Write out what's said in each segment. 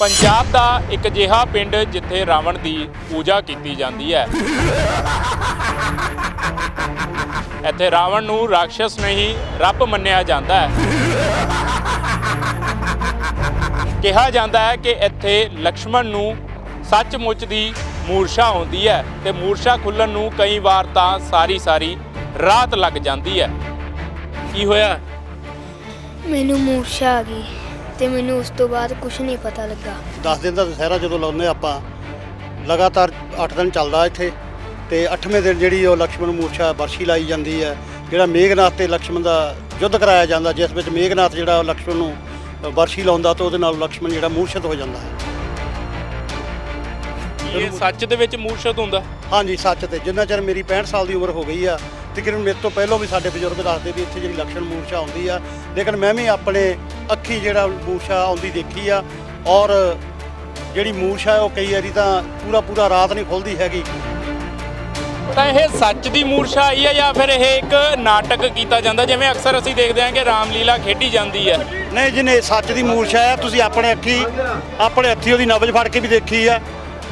ਪੰਜਾਬ ਦਾ ਇੱਕ ਅਜਿਹਾ ਪਿੰਡ ਜਿੱਥੇ ਰਾਵਣ ਦੀ ਪੂਜਾ ਕੀਤੀ ਜਾਂਦੀ ਹੈ। ਇੱਥੇ ਰਾਵਣ ਨੂੰ ਰਾਖਸ਼ ਨਹੀਂ, ਰੱਬ ਮੰਨਿਆ ਜਾਂਦਾ ਹੈ। ਕਿਹਾ ਜਾਂਦਾ ਹੈ ਕਿ ਇੱਥੇ ਲਕਸ਼ਮਣ ਨੂੰ ਸੱਚਮੁੱਚ ਦੀ ਮੂਰਛਾ ਆਉਂਦੀ ਹੈ ਤੇ ਮੂਰਛਾ ਖੁੱਲਣ ਨੂੰ ਕਈ ਵਾਰ ਤਾਂ ਸਾਰੀ ਸਾਰੀ ਰਾਤ ਲੱਗ ਜਾਂਦੀ ਹੈ। ਕੀ ਹੋਇਆ? ਮੈਨੂੰ ਮੂਰਛਾ ਆ ਗਈ। ਤੇ ਮੈਨੂੰ ਉਸ ਤੋਂ ਬਾਅਦ ਕੁਝ ਨਹੀਂ ਪਤਾ ਲੱਗਾ। ਦਸ ਦਿਨ ਦਾ ਦੁਸਹਿਰਾ ਜਦੋਂ ਲਾਉਂਦੇ ਆਪਾਂ ਲਗਾਤਾਰ 8 ਦਿਨ ਚੱਲਦਾ ਇੱਥੇ ਤੇ 8ਵੇਂ ਦਿਨ ਜਿਹੜੀ ਉਹ ਲక్ష్మణ ਮੂਰਛਾ ਬਰਸ਼ੀ ਲਾਈ ਜਾਂਦੀ ਹੈ ਜਿਹੜਾ ਮੇਘਨਾਥ ਤੇ ਲక్ష్మణ ਦਾ ਯੁੱਧ ਕਰਾਇਆ ਜਾਂਦਾ ਜਿਸ ਵਿੱਚ ਮੇਘਨਾਥ ਜਿਹੜਾ ਉਹ ਲక్ష్మణ ਨੂੰ ਬਰਸ਼ੀ ਲਾਉਂਦਾ ਤਾਂ ਉਹਦੇ ਨਾਲ ਲక్ష్మణ ਜਿਹੜਾ ਮੂਰਛਿਤ ਹੋ ਜਾਂਦਾ ਹੈ। ਇਹ ਸੱਚ ਦੇ ਵਿੱਚ ਮੂਰਛਿਤ ਹੁੰਦਾ? ਹਾਂਜੀ ਸੱਚ ਤੇ। ਜਿੰਨਾ ਚਿਰ ਮੇਰੀ 65 ਸਾਲ ਦੀ ਉਮਰ ਹੋ ਗਈ ਆ ਤਕਰੀਬਨ ਮੇਰੇ ਤੋਂ ਪਹਿਲਾਂ ਵੀ ਸਾਡੇ ਬਜ਼ੁਰਗ ਦੱਸਦੇ ਵੀ ਇੱਥੇ ਜਿਹੜੀ ਲక్ష్మణ ਮੂਰਛਾ ਆਉਂਦੀ ਆ ਲੇਕਿਨ ਮੈਂ ਵੀ ਆਪਣੇ ਅੱਖੀ ਜਿਹੜਾ ਮੂਰਛਾ ਆਉਂਦੀ ਦੇਖੀ ਆ ਔਰ ਜਿਹੜੀ ਹੈ ਉਹ ਕਈ ਵਾਰੀ ਤਾਂ ਪੂਰਾ ਪੂਰਾ ਰਾਤ ਨਹੀਂ ਖੁੱਲਦੀ ਹੈਗੀ। ਤਾਂ ਇਹ ਸੱਚ ਦੀ ਮੂਰਛਾ ਆਈ ਹੈ ਜਾਂ ਫਿਰ ਇਹ ਇੱਕ ਨਾਟਕ ਕੀਤਾ ਜਾਂਦਾ ਜਿਵੇਂ ਅਕਸਰ ਅਸੀਂ ਦੇਖਦੇ ਹਾਂ ਕਿ ਰਾਮਲੀਲਾ ਖੇਡੀ ਜਾਂਦੀ ਹੈ ਨਹੀਂ ਜਿਹਨੇ ਸੱਚ ਦੀ ਮੂਰਛਾ ਹੈ। ਤੁਸੀਂ ਆਪਣੇ ਅੱਖੀ ਆਪਣੇ ਹੱਥੀ ਉਹਦੀ ਨਬਜ਼ ਫੜ ਕੇ ਵੀ ਦੇਖੀ ਆ।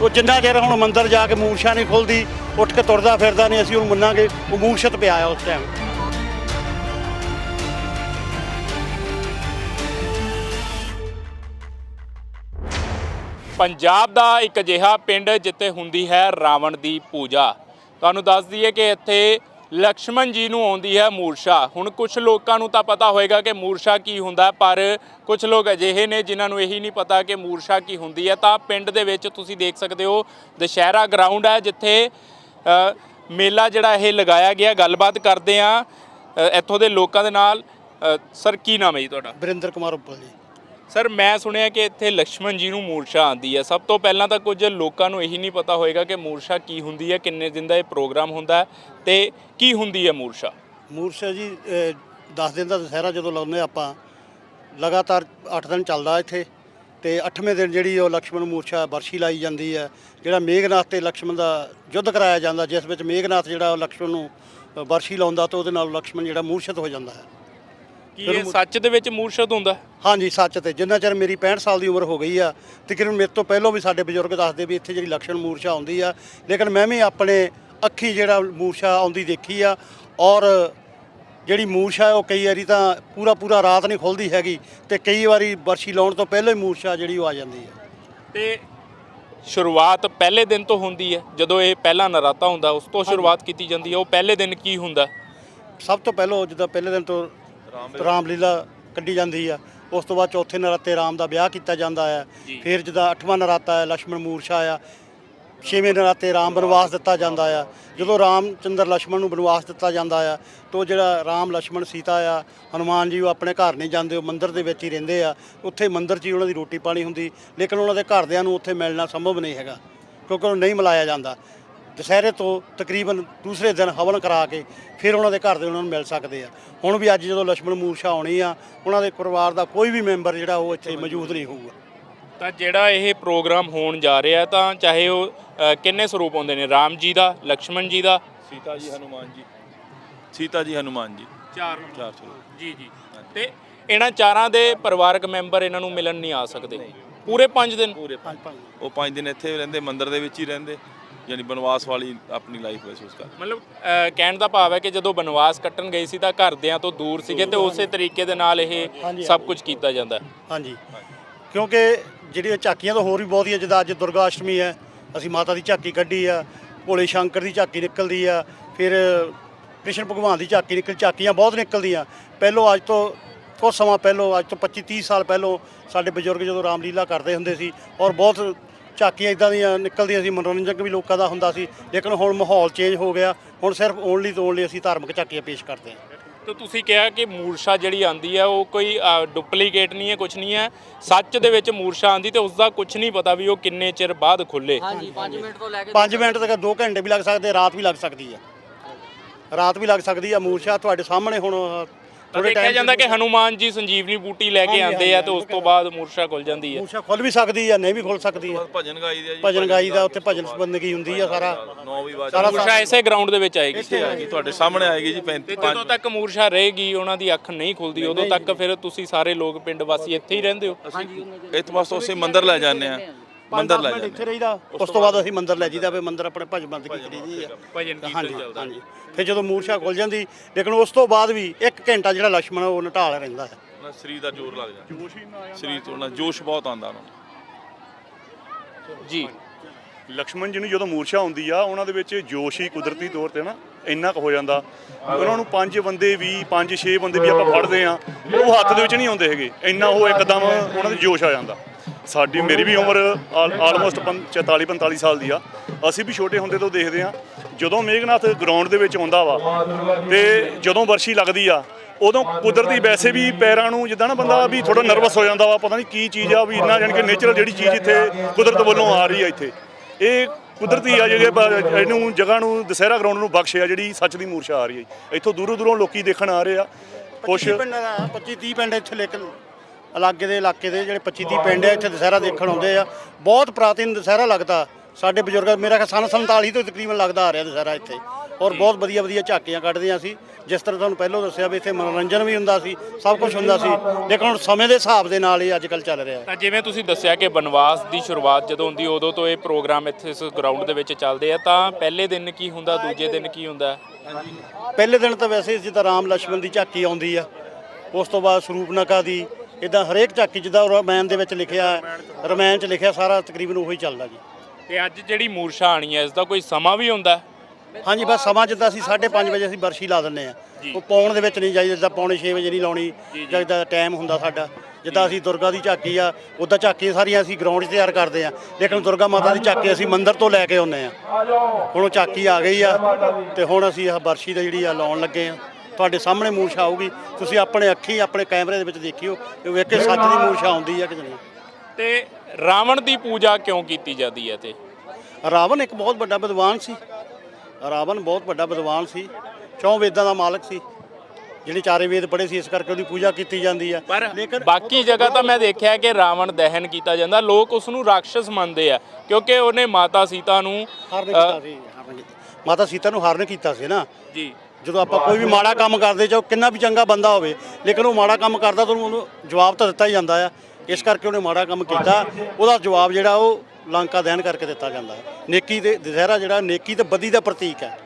ਉਹ ਜਿੰਨਾ ਚਿਰ ਹੁਣ ਮੰਦਰ ਜਾ ਕੇ ਮੂਰਛਾ ਨਹੀਂ ਖੁੱਲਦੀ ਉੱਠ ਕੇ ਤੁਰਦਾ ਫਿਰਦਾ ਨਹੀਂ ਅਸੀਂ ਉਹਨੂੰ ਮੰਨਾਂਗੇ। ਉਹ ਮੂਰਛਤ ਪਿਆ ਆ ਉਸ ਟਾਈਮ ਪੰਜਾਬ ਦਾ ਇੱਕ ਅਜਿਹਾ ਪਿੰਡ ਜਿੱਥੇ ਹੁੰਦੀ ਹੈ ਰਾਵਣ ਦੀ ਪੂਜਾ। ਤੁਹਾਨੂੰ ਦੱਸ ਦਈਏ ਕਿ ਇੱਥੇ ਲਕਸ਼ਮਣ ਜੀ ਨੂੰ ਆਉਂਦੀ ਹੈ ਮੂਰਛਾ। ਹੁਣ ਕੁਝ ਲੋਕਾਂ ਨੂੰ ਤਾਂ ਪਤਾ ਹੋਏਗਾ ਕਿ ਮੂਰਛਾ ਕੀ ਹੁੰਦਾ, ਪਰ ਕੁਝ ਲੋਕ ਅਜਿਹੇ ਨੇ ਜਿਨ੍ਹਾਂ ਨੂੰ ਇਹੀ ਨਹੀਂ ਪਤਾ ਕਿ ਮੂਰਛਾ ਕੀ ਹੁੰਦੀ ਹੈ। ਤਾਂ ਪਿੰਡ ਦੇ ਵਿੱਚ ਤੁਸੀਂ ਦੇਖ ਸਕਦੇ ਹੋ, ਦੁਸ਼ਹਿਰਾ ਗਰਾਊਂਡ ਹੈ ਜਿੱਥੇ ਮੇਲਾ ਜਿਹੜਾ ਇਹ ਲਗਾਇਆ ਗਿਆ। ਗੱਲਬਾਤ ਕਰਦੇ ਆ ਇੱਥੋਂ ਦੇ ਲੋਕਾਂ ਦੇ ਨਾਲ। ਸਰ, ਕੀ ਨਾਮ ਹੈ ਜੀ ਤੁਹਾਡਾ? ਵਰਿੰਦਰ ਕੁਮਾਰ ਉੱਪਲ ਜੀ। ਸਰ, ਮੈਂ ਸੁਣਿਆ ਕਿ ਇੱਥੇ ਲక్ష్మణ ਜੀ ਨੂੰ ਮੂਰਛਾ ਆਂਦੀ ਹੈ। ਸਭ ਤੋਂ ਪਹਿਲਾਂ ਤਾਂ ਕੁਝ ਲੋਕਾਂ ਨੂੰ ਇਹੀ ਨਹੀਂ ਪਤਾ ਹੋਏਗਾ ਕਿ ਮੂਰਛਾ ਕੀ ਹੁੰਦੀ ਹੈ, ਕਿੰਨੇ ਦਿਨ ਦਾ ਇਹ ਪ੍ਰੋਗਰਾਮ ਹੁੰਦਾ ਤੇ ਕੀ ਹੁੰਦੀ ਹੈ ਮੂਰਛਾ? ਮੂਰਛਾ ਜੀ 10 ਦਿਨ ਦਾ ਦੁਸਹਿਰਾ ਜਦੋਂ ਲਾਉਂਦੇ ਆਪਾਂ, ਲਗਾਤਾਰ 8 ਦਿਨ ਚੱਲਦਾ ਇੱਥੇ ਤੇ 8ਵੇਂ ਦਿਨ ਜਿਹੜੀ ਉਹ ਲక్ష్మణ ਮੂਰਛਾ ਬਰਸ਼ੀ ਲਾਈ ਜਾਂਦੀ ਹੈ, ਜਿਹੜਾ ਮੇਘਨਾਥ ਤੇ ਲక్ష్మణ ਦਾ ਯੁੱਧ ਕਰਾਇਆ ਜਾਂਦਾ, ਜਿਸ ਵਿੱਚ ਮੇਘਨਾਥ ਜਿਹੜਾ ਉਹ ਲక్ష్మణ ਨੂੰ ਬਰਸ਼ੀ ਲਾਉਂਦਾ ਤਾਂ ਉਹਦੇ ਨਾਲ ਲక్ష్మణ ਜਿਹੜਾ ਮੂਰਛਿਤ ਹੋ ਜਾਂਦਾ ਹੈ। ਕੀ ਇਹ ਸੱਚ ਦੇ ਵਿੱਚ ਮੂਰਛਤ ਹੁੰਦਾ? ਹਾਂਜੀ ਸੱਚ ਤੇ। ਜਿੰਨਾ ਚਿਰ ਮੇਰੀ 65 ਸਾਲ ਦੀ ਉਮਰ ਹੋ ਗਈ ਆ ਤਕਰੀਬਨ ਮੇਰੇ ਤੋਂ ਪਹਿਲਾਂ ਵੀ ਸਾਡੇ ਬਜ਼ੁਰਗ ਦੱਸਦੇ ਵੀ ਇੱਥੇ ਜਿਹੜੀ ਲਕਸ਼ਣ ਮੂਰਛਾ ਆਉਂਦੀ ਆ। ਲੇਕਿਨ ਮੈਂ ਵੀ ਆਪਣੇ ਅੱਖੀ ਜਿਹੜਾ ਮੂਰਛਾ ਆਉਂਦੀ ਦੇਖੀ ਆ ਔਰ ਜਿਹੜੀ ਮੂਰਛਾ ਉਹ ਕਈ ਵਾਰੀ ਤਾਂ ਪੂਰਾ ਪੂਰਾ ਰਾਤ ਨਹੀਂ ਖੁੱਲਦੀ ਹੈਗੀ ਤੇ ਕਈ ਵਾਰੀ ਬਰਸ਼ੀ ਲਾਉਣ ਤੋਂ ਪਹਿਲਾਂ ਹੀ ਮੂਰਛਾ ਜਿਹੜੀ ਉਹ ਆ ਜਾਂਦੀ ਹੈ ਤੇ ਸ਼ੁਰੂਆਤ ਪਹਿਲੇ ਦਿਨ ਤੋਂ ਹੁੰਦੀ ਹੈ? ਜਦੋਂ ਇਹ ਪਹਿਲਾ ਨਰਾਤਾ ਹੁੰਦਾ ਉਸ ਤੋਂ ਸ਼ੁਰੂਆਤ ਕੀਤੀ ਜਾਂਦੀ ਹੈ ਉਹ ਪਹਿਲੇ ਦਿਨ ਕੀ ਹੁੰਦਾ? ਸਭ ਤੋਂ ਪਹਿਲਾਂ ਜਿੱਦਾਂ ਪਹਿਲੇ ਦਿਨ ਤੋਂ ਰਾਮਲੀਲਾ। ਕੱਢੀ ਜਾਂਦੀ ਆ। ਉਸ ਤੋਂ ਬਾਅਦ ਚੌਥੇ ਨਰਾਤੇ ਰਾਮ ਦਾ ਵਿਆਹ ਕੀਤਾ ਜਾਂਦਾ ਆ। ਫਿਰ ਜਦਾ ਅੱਠਵਾਂ ਨਰਾਤਾ ਆ ਲక్ష్మణ ਮੂਰਛਾ ਆ ਛੇਵੇਂ ਨਰਾਤੇ ਰਾਮ ਬਨਵਾਸ ਦਿੱਤਾ ਜਾਂਦਾ ਆ। ਜਦੋਂ ਰਾਮ ਚੰਦਰ ਲక్ష్మణ ਨੂੰ ਬਨਵਾਸ ਦਿੱਤਾ ਜਾਂਦਾ ਆ ਤੋ ਜਿਹੜਾ ਰਾਮ ਲక్ష్మణ ਸੀਤਾ ਆ ਹਨੂਮਾਨ ਜੀ ਉਹ ਆਪਣੇ ਘਰ ਨਹੀਂ ਜਾਂਦੇ ਉਹ ਮੰਦਿਰ ਦੇ ਵਿੱਚ ਹੀ ਰਹਿੰਦੇ ਆ। ਉੱਥੇ ਮੰਦਿਰ 'ਚ ਹੀ ਉਹਨਾਂ ਦੀ ਰੋਟੀ ਪਾਣੀ ਹੁੰਦੀ ਲੇਕਿਨ ਉਹਨਾਂ ਦੇ ਘਰਦਿਆਂ ਨੂੰ ਉੱਥੇ ਮਿਲਣਾ ਸੰਭਵ ਨਹੀਂ ਹੈਗਾ ਕਿਉਂਕਿ ਉਹ ਨਹੀਂ ਮਿਲਾਇਆ ਜਾਂਦਾ। ਦੁਸਹਿਰੇ ਤੋਂ ਤਕਰੀਬਨ ਦੂਸਰੇ ਦਿਨ ਹਵਨ ਕਰਾ ਕੇ ਫਿਰ ਉਹਨਾਂ ਦੇ ਘਰ ਦੇ ਉਹਨਾਂ ਨੂੰ ਮਿਲ ਸਕਦੇ ਆ। ਹੁਣ ਵੀ ਅੱਜ ਜਦੋਂ ਲక్ష్మణ ਮੂਰਛਾ ਆਉਣੀ ਆ ਉਹਨਾਂ ਦੇ ਪਰਿਵਾਰ ਦਾ ਕੋਈ ਵੀ ਮੈਂਬਰ ਜਿਹੜਾ ਉਹ ਇੱਥੇ ਮੌਜੂਦ ਨਹੀਂ ਹੋਊਗਾ। ਤਾਂ ਜਿਹੜਾ ਇਹ ਪ੍ਰੋਗਰਾਮ ਹੋਣ ਜਾ ਰਿਹਾ ਤਾਂ ਚਾਹੇ ਉਹ ਕਿੰਨੇ ਸਰੂਪ ਹੁੰਦੇ ਨੇ? ਰਾਮ ਜੀ ਦਾ ਲਕਸ਼ਮਣ ਜੀ ਦਾ? ਸੀਤਾ ਜੀ ਹਨੂਮਾਨ ਜੀ। ਸੀਤਾ ਜੀ ਹਨੂਮਾਨ ਜੀ। ਚਾਰ। ਚਾਰ ਸਰੂਪ। ਜੀ ਜੀ। ਤੇ ਇਹਨਾਂ ਚਾਰਾਂ ਦੇ ਪਰਿਵਾਰਕ ਮੈਂਬਰ ਇਹਨਾਂ ਨੂੰ ਮਿਲਣ ਨਹੀਂ ਆ ਸਕਦੇ? ਪੂਰੇ 5 ਦਿਨ? ਪੂਰੇ ਪੰਜ। ਪੰਜ ਉਹ 5 ਦਿਨ ਇੱਥੇ ਰਹਿੰਦੇ ਮੰਦਰ ਦੇ ਵਿੱਚ ਹੀ ਰਹਿੰਦੇ। ਯਾਨੀ ਬਨਵਾਸ ਵਾਲੀ ਆਪਣੀ ਲਾਈਫ ਮਹਿਸੂਸ ਕਰ ਮਤਲਬ ਅਹ, ਕਹਿਣ ਦਾ ਭਾਵ ਹੈ ਕਿ ਜਦੋਂ ਬਨਵਾਸ ਕੱਟਣ ਗਈ ਸੀ ਤਾਂ ਘਰਦਿਆਂ ਤੋਂ ਦੂਰ ਸੀਗੇ ਤੇ ਉਸੇ ਤਰੀਕੇ ਦੇ ਨਾਲ ਇਹ ਹਾਂਜੀ, ਸਭ ਕੁਝ ਕੀਤਾ ਜਾਂਦਾ ਹੈ। ਹਾਂਜੀ। ਕਿਉਂਕਿ ਜਿਹੜੀਆਂ ਝਾਕੀਆਂ ਤਾਂ ਹੋਰ ਵੀ ਬਹੁਤੀਆਂ ਜਿੱਦਾਂ ਅੱਜ ਦੁਰਗਾ ਅਸ਼ਟਮੀ ਹੈ ਅਸੀਂ ਮਾਤਾ ਦੀ ਝਾਕੀ ਕੱਢੀ ਆ ਭੋਲੇ ਸ਼ੰਕਰ ਦੀ ਝਾਕੀ ਨਿਕਲਦੀ ਆ ਫਿਰ ਕ੍ਰਿਸ਼ਨ ਭਗਵਾਨ ਦੀ ਝਾਕੀ ਨਿਕਲ ਝਾਕੀਆਂ ਬਹੁਤ ਨਿਕਲਦੀਆਂ। ਪਹਿਲੋਂ ਅੱਜ ਤੋਂ ਕੁਝ ਸਮਾਂ ਪਹਿਲੋਂ ਅੱਜ ਤੋਂ 25 30 ਸਾਲ ਪਹਿਲੋਂ ਸਾਡੇ ਬਜ਼ੁਰਗ ਜਦੋਂ ਰਾਮਲੀਲਾ ਕਰਦੇ ਹੁੰਦੇ ਸੀ ਔਰ ਬਹੁਤ ਝਾਕੀਆਂ ਇਦਾਂ ਦੀਆਂ ਨਿਕਲਦੀਆਂ ਸੀ ਮਨੋਰੰਜਕ ਵੀ ਲੋਕਾਂ ਦਾ ਹੁੰਦਾ ਸੀ ਲੇਕਿਨ ਹੁਣ ਮਾਹੌਲ ਚੇਂਜ ਹੋ ਗਿਆ। ਹੁਣ ਸਿਰਫ ਓਨਲੀ ਤੋਂ ਓਨਲੀ ਅਸੀਂ ਧਾਰਮਿਕ ਝਾਕੀਆਂ ਪੇਸ਼ ਕਰਦੇ ਹਾਂ। ਤੇ ਤੁਸੀਂ ਕਿਹਾ ਕਿ ਮੂਰਛਾ ਜਿਹੜੀ ਆਂਦੀ ਹੈ ਉਹ ਕੋਈ ਡੁਪਲੀਕੇਟ ਨਹੀਂ ਹੈ ਕੁਝ ਨਹੀਂ ਹੈ। ਸੱਚ ਦੇ ਵਿੱਚ ਮੂਰਛਾ ਆਂਦੀ ਤੇ ਉਸ ਦਾ ਕੁਝ ਨਹੀਂ ਪਤਾ ਵੀ ਉਹ ਕਿੰਨੇ ਚਿਰ ਬਾਅਦ ਖੁੱਲੇ। ਹਾਂਜੀ 5 ਮਿੰਟ ਤੋਂ ਲੈ ਕੇ 5 ਮਿੰਟ ਤੱਕ 2 ਘੰਟੇ ਵੀ ਲੱਗ ਸਕਦੇ ਰਾਤ ਵੀ ਲੱਗ ਸਕਦੀ ਆ। ਰਾਤ ਵੀ ਲੱਗ ਸਕਦੀ ਆ ਮੂਰਛਾ ਤੁਹਾਡੇ ਸਾਹਮਣੇ ਹੁਣ ਦੇਖਿਆ ਟਾਈਮ ਜਾਂਦਾ ਕਿ ਹਨੂਮਾਨ ਜੀ ਸੰਜੀਵਨੀ ਬੂਟੀ ਲੈ ਕੇ ਆਉਂਦੇ ਆ ਤੇ ਉਸ ਤੋਂ ਬਾਅਦ ਮੂਰਛਾ ਖੁੱਲ ਜਾਂਦੀ ਹੈ। ਮੂਰਛਾ ਖੁੱਲ ਵੀ ਸਕਦੀ ਆ ਨਹੀਂ ਵੀ ਖੁੱਲ ਸਕਦੀ ਆ। ਭਜਨ ਗਾਈ ਦੇ ਆ ਜੀ ਭਜਨ ਗਾਈ ਦਾ ਉੱਥੇ ਭਜਨ ਸੰਬੰਧਗੀ ਹੁੰਦੀ ਆ ਸਾਰਾ। 9 ਵੀ ਬਾਅਦ ਸਾਰਾ ਮੂਰਛਾ ਇਸੇ ਗਰਾਊਂਡ ਦੇ ਵਿੱਚ ਆਏਗੀ। ਇੱਥੇ ਆਏਗੀ। ਤੁਹਾਡੇ ਸਾਹਮਣੇ ਆਏਗੀ ਜੀ 35 ਤੇ ਜਦੋਂ ਤੱਕ ਮੂਰਛਾ ਰਹੇਗੀ ਉਹਨਾਂ ਦੀ ਅੱਖ ਨਹੀਂ ਖੁੱਲਦੀ ਉਦੋਂ ਤੱਕ ਫਿਰ ਤੁਸੀਂ ਸਾਰੇ ਲੋਕ ਪਿੰਡ ਵਾਸੀ ਇੱਥੇ ਹੀ ਰਹਿੰਦੇ ਹੋ। ਇੱਥੇ ਬਸ ਉਸੇ ਮੰਦਿਰ ਲੈ ਜਾਂਦੇ ਆ। ਮੰਦਰ ਲੈ ਜਾਂਦੇ ਇੱਥੇ ਰਹੀਦਾ। ਉਸ ਤੋਂ ਬਾਅਦ ਅਸੀਂ ਮੰਦਰ ਲੈ ਜੀਦਾ ਵੀ ਮੰਦਰ ਆਪਣੇ ਭਜ ਬੰਦ ਕੀਤੀ ਦੀ ਆ। ਭਜਨ ਹਾਂਜੀ ਚੱਲਦਾ। ਹਾਂਜੀ। ਫਿਰ ਜਦੋਂ ਮੂਰਛਾ ਖੁੱਲ ਜਾਂਦੀ ਲੇਕਿਨ ਉਸ ਤੋਂ ਬਾਅਦ ਵੀ 1 ਘੰਟਾ ਜਿਹੜਾ ਲక్ష్మణ ਉਹ ਨਟਾਲ ਰਹਿੰਦਾ ਹੈ। ਸਰੀਰ ਦਾ ਜ਼ੋਰ ਲੱਗ ਜਾਂਦਾ ਜੋਸ਼ ਹੀ ਨਾ ਆਇਆ ਸਰੀਰ ਤੋਂ ਨਾ ਜੋਸ਼ ਬਹੁਤ ਆਉਂਦਾ ਉਹਨਾਂ ਜੀ। ਲਕਸ਼ਮਣ ਜੀ ਨੂੰ ਜਦੋਂ ਮੂਰਛਾ ਹੁੰਦੀ ਆ ਉਹਨਾਂ ਦੇ ਵਿੱਚ ਜੋਸ਼ ਹੀ ਕੁਦਰਤੀ ਤੌਰ ਤੇ ਨਾ ਇੰਨਾ ਕੁ ਹੋ ਜਾਂਦਾ। ਉਹਨਾਂ ਨੂੰ ਪੰਜ ਬੰਦੇ ਵੀ ਪੰਜ ਛੇ ਬੰਦੇ ਵੀ ਆਪਾਂ ਫੜਦੇ ਆ ਉਹ ਹੱਥ ਦੇ ਵਿੱਚ ਨਹੀਂ ਆਉਂਦੇ ਹੈਗੇ। ਇੰਨਾ ਉਹ ਇੱਕਦਮ ਉਹਨਾਂ ਦੇ ਜੋਸ਼ ਆ ਜਾਂਦਾ। ਸਾਡੀ ਮੇਰੀ ਵੀ ਉਮਰ ਆਲਮੋਸਟ 44 45 ਸਾਲ ਦੀ ਆ। ਅਸੀਂ ਵੀ ਛੋਟੇ ਹੁੰਦੇ ਤੋਂ ਦੇਖਦੇ ਆ ਜਦੋਂ ਮੇਘਨਾਥ ਗਰਾਊਂਡ ਦੇ ਵਿੱਚ ਆਉਂਦਾ ਵਾ ਤੇ ਜਦੋਂ ਵਰਸ਼ੀ ਲੱਗਦੀ ਆ ਉਦੋਂ ਕੁਦਰਤੀ ਵੈਸੇ ਵੀ ਪੈਰਾਂ ਨੂੰ ਜਿੱਦਾਂ ਨਾ ਬੰਦਾ ਵੀ ਥੋੜਾ ਨਰਵਸ ਹੋ ਜਾਂਦਾ ਵਾ ਪਤਾ ਨਹੀਂ ਕੀ ਚੀਜ਼ ਆ ਵੀ ਇੰਨਾ ਜਾਣੀ ਕਿ ਨੇਚਰਲ ਜਿਹੜੀ ਚੀਜ਼ ਇੱਥੇ ਕੁਦਰਤ ਵੱਲੋਂ ਆ ਰਹੀ ਆ ਇੱਥੇ। ਇਹ ਕੁਦਰਤੀ ਆ ਜਿਹੜੇ ਇਹਨੂੰ ਜਗ੍ਹਾ ਨੂੰ ਦਸਹਿਰਾ ਗਰਾਊਂਡ ਨੂੰ ਬਖਸ਼ਿਆ ਜਿਹੜੀ ਸੱਚ ਦੀ ਮੂਰਛਾ ਆ ਰਹੀ ਹੈ ਇੱਥੋਂ ਦੂਰੋਂ ਦੂਰੋਂ ਲੋਕੀ ਦੇਖਣ ਆ ਰਹੇ ਆ। ਕੁਛ 25 ਪਿੰਡ ਦਾ 25 30 ਪਿੰਡ ਇੱਥੇ ਲੇਕਿਨ ਇਲਾਕੇ ਦੇ ਇਲਾਕੇ ਦੇ ਜਿਹੜੇ 25 30 ਪਿੰਡ ਆ ਇੱਥੇ ਦੁਸਹਿਰਾ ਦੇਖਣ ਆਉਂਦੇ ਆ। ਬਹੁਤ ਪ੍ਰਾਚੀਨ ਦੁਸਹਿਰਾ ਲੱਗਦਾ। ਸਾਡੇ ਬਜ਼ੁਰਗ ਮੇਰਾ ਖਿਆਲ ਸਨ 47 ਤੋਂ ਤਕਰੀਬਨ ਲੱਗਦਾ ਆ ਰਿਹਾ ਦੁਸਹਿਰਾ ਇੱਥੇ। ਔਰ ਬਹੁਤ ਵਧੀਆ ਵਧੀਆ ਝਾਕੀਆਂ ਕੱਢਦੇ ਆ ਸੀ ਜਿਸ ਤਰ੍ਹਾਂ ਤੁਹਾਨੂੰ ਪਹਿਲਾਂ ਦੱਸਿਆ ਵੀ ਇੱਥੇ ਮਨੋਰੰਜਨ ਵੀ ਹੁੰਦਾ ਸੀ ਸਭ ਕੁਝ ਹੁੰਦਾ ਸੀ। ਲੇਕਿਨ ਹੁਣ ਸਮੇਂ ਦੇ ਹਿਸਾਬ ਦੇ ਨਾਲ ਇਹ ਅੱਜ ਕੱਲ ਚੱਲ ਰਿਹਾ ਹੈ। ਜਿਵੇਂ ਤੁਸੀਂ ਦੱਸਿਆ ਕਿ ਬਨਵਾਸ ਦੀ ਸ਼ੁਰੂਆਤ ਜਦੋਂ ਹੁੰਦੀ ਉਦੋਂ ਤੋਂ ਇਹ ਪ੍ਰੋਗਰਾਮ ਇੱਥੇ ਇਸ ਗਰਾਊਂਡ ਦੇ ਵਿੱਚ ਚੱਲਦੇ ਆ। ਤਾਂ ਪਹਿਲੇ ਦਿਨ ਕੀ ਹੁੰਦਾ ਦੂਜੇ ਦਿਨ ਕੀ ਹੁੰਦਾ? ਪਹਿਲੇ ਦਿਨ ਤਾਂ ਵੈਸੇ ਜਿੱਦਾਂ ਰਾਮ ਲక్ష్మణ ਦੀ ਝਾਕੀ ਆਉਂਦੀ ਆ ਉਸ ਤੋਂ ਬਾਅਦ ਸਰੂਪਨਕਾ ਦੀ ਇਦਾਂ ਹਰੇਕ ਝਾਕੀ ਜਿੱਦਾਂ ਰਮਾਇਣ ਦੇ ਵਿੱਚ ਲਿਖਿਆ ਹੈ, ਰਮਾਇਣ 'ਚ ਲਿਖਿਆ ਸਾਰਾ ਤਕਰੀਬਨ ਉਹੀ ਚੱਲਦਾ ਜੀ। ਤੇ ਅੱਜ ਜਿਹੜੀ ਮੂਰਛਾ ਆਣੀ ਹੈ ਇਸ ਦਾ ਕੋਈ ਸਮਾਂ ਵੀ ਹੁੰਦਾ ਹੈ? ਹਾਂਜੀ ਬਸ ਸਮਾਂ ਜਿੱਦਾਂ ਅਸੀਂ 5:30 ਵਜੇ ਅਸੀਂ ਬਰਸ਼ੀ ਲਾ ਦਿੰਨੇ ਆ ਉਹ ਪੌਣ ਦੇ ਵਿੱਚ ਨਹੀਂ ਜਾਈਦਾ ਜਿੱਦਾਂ ਪੌਣੇ 6 ਵਜੇ ਨਹੀਂ ਲਾਉਣੀ ਜਿੱਦਾਂ ਟਾਈਮ ਹੁੰਦਾ ਸਾਡਾ। ਜਿੱਦਾਂ ਅਸੀਂ ਦੁਰਗਾ ਦੀ ਝਾਕੀ ਆ ਉਦਾਂ ਝਾਕੀਆਂ ਸਾਰੀਆਂ ਅਸੀਂ ਗਰਾਊਂਡ 'ਚ ਤਿਆਰ ਕਰਦੇ ਆ ਲੇਕਿਨ ਦੁਰਗਾ ਮਾਤਾ ਦੀ ਝਾਕੀ ਅਸੀਂ ਮੰਦਿਰ ਤੋਂ ਲੈ ਕੇ ਆਉਂਦੇ ਆ ਹੁਣ ਉਹ ਝਾਕੀ ਆ ਗਈ ਆ ਤੇ ਹੁਣ ਅਸੀਂ ਇਹ ਬਰਸ਼ੀ ਦਾ ਜਿਹੜੀ ਆ ਲਾਉਣ ਲੱਗੇ ਆ ਤੁਹਾਡੇ ਸਾਹਮਣੇ ਮੂਰਛਾ ਆਊਗੀ। ਤੁਸੀਂ ਆਪਣੇ ਅੱਖੀ ਆਪਣੇ ਕੈਮਰੇ ਦੇ ਵਿੱਚ ਦੇਖਿਓ ਕਿ ਵੇਖ ਕੇ ਸੱਚ ਦੀ ਮੂਰਛਾ ਆਉਂਦੀ ਆ ਕਿ ਨਹੀਂ। ਤੇ ਰਾਵਣ ਦੀ ਪੂਜਾ ਕਿਉਂ ਕੀਤੀ ਜਾਂਦੀ ਹੈ ਤੇ ਰਾਵਣ ਇੱਕ ਬਹੁਤ ਵੱਡਾ ਵਿਦਵਾਨ ਸੀ। ਰਾਵਣ ਬਹੁਤ ਵੱਡਾ ਵਿਦਵਾਨ ਸੀ। ਚੌਂ ਵੇਦਾਂ ਦਾ ਮਾਲਕ ਸੀ। ਜਿਹੜੇ ਚਾਰੇ ਵੇਦ ਪੜ੍ਹੇ ਸੀ ਇਸ ਕਰਕੇ ਉਹਦੀ ਪੂਜਾ ਕੀਤੀ ਜਾਂਦੀ ਆ। ਪਰ ਲੇਕਿਨ ਬਾਕੀ ਜਗ੍ਹਾ ਤਾਂ ਮੈਂ ਦੇਖਿਆ ਕਿ ਰਾਵਣ ਦਹਨ ਕੀਤਾ ਜਾਂਦਾ। ਲੋਕ ਉਸ ਨੂੰ ਰਾਖਸ਼ ਮੰਨਦੇ ਆ ਕਿਉਂਕਿ ਉਹਨੇ ਮਾਤਾ ਸੀਤਾ ਨੂੰ ਹਰਨ ਕੀਤਾ ਸੀ। ਹਰਨ ਕੀਤਾ। ਮਾਤਾ ਸੀਤਾ ਨੂੰ ਹਰਨ ਕੀਤਾ ਸੀ ਨਾ। ਜੀ। ਜਦੋਂ ਆਪਾਂ ਕੋਈ ਵੀ ਮਾੜਾ ਕੰਮ ਕਰਦੇ ਚਾਹੋ ਕਿੰਨਾ ਵੀ ਚੰਗਾ ਬੰਦਾ ਹੋਵੇ, ਲੇਕਿਨ ਉਹ ਮਾੜਾ ਕੰਮ ਕਰਦਾ ਤਾਂ ਉਹਨੂੰ ਜਵਾਬ ਤਾਂ ਦਿੱਤਾ ਹੀ ਜਾਂਦਾ ਆ। ਇਸ ਕਰਕੇ ਉਹਨੇ ਮਾੜਾ ਕੰਮ ਕੀਤਾ। ਉਹਦਾ ਜਵਾਬ ਜਿਹੜਾ ਉਹ ਲਾਂਕਾ ਦਹਿਨ ਕਰਕੇ ਦਿੱਤਾ ਜਾਂਦਾ ਨੇਕੀ ਦੇ ਦੁਸਹਿਰਾ ਜਿਹੜਾ, ਨੇਕੀ ਤੇ ਬਦੀ ਦਾ ਪ੍ਰਤੀਕ ਹੈ।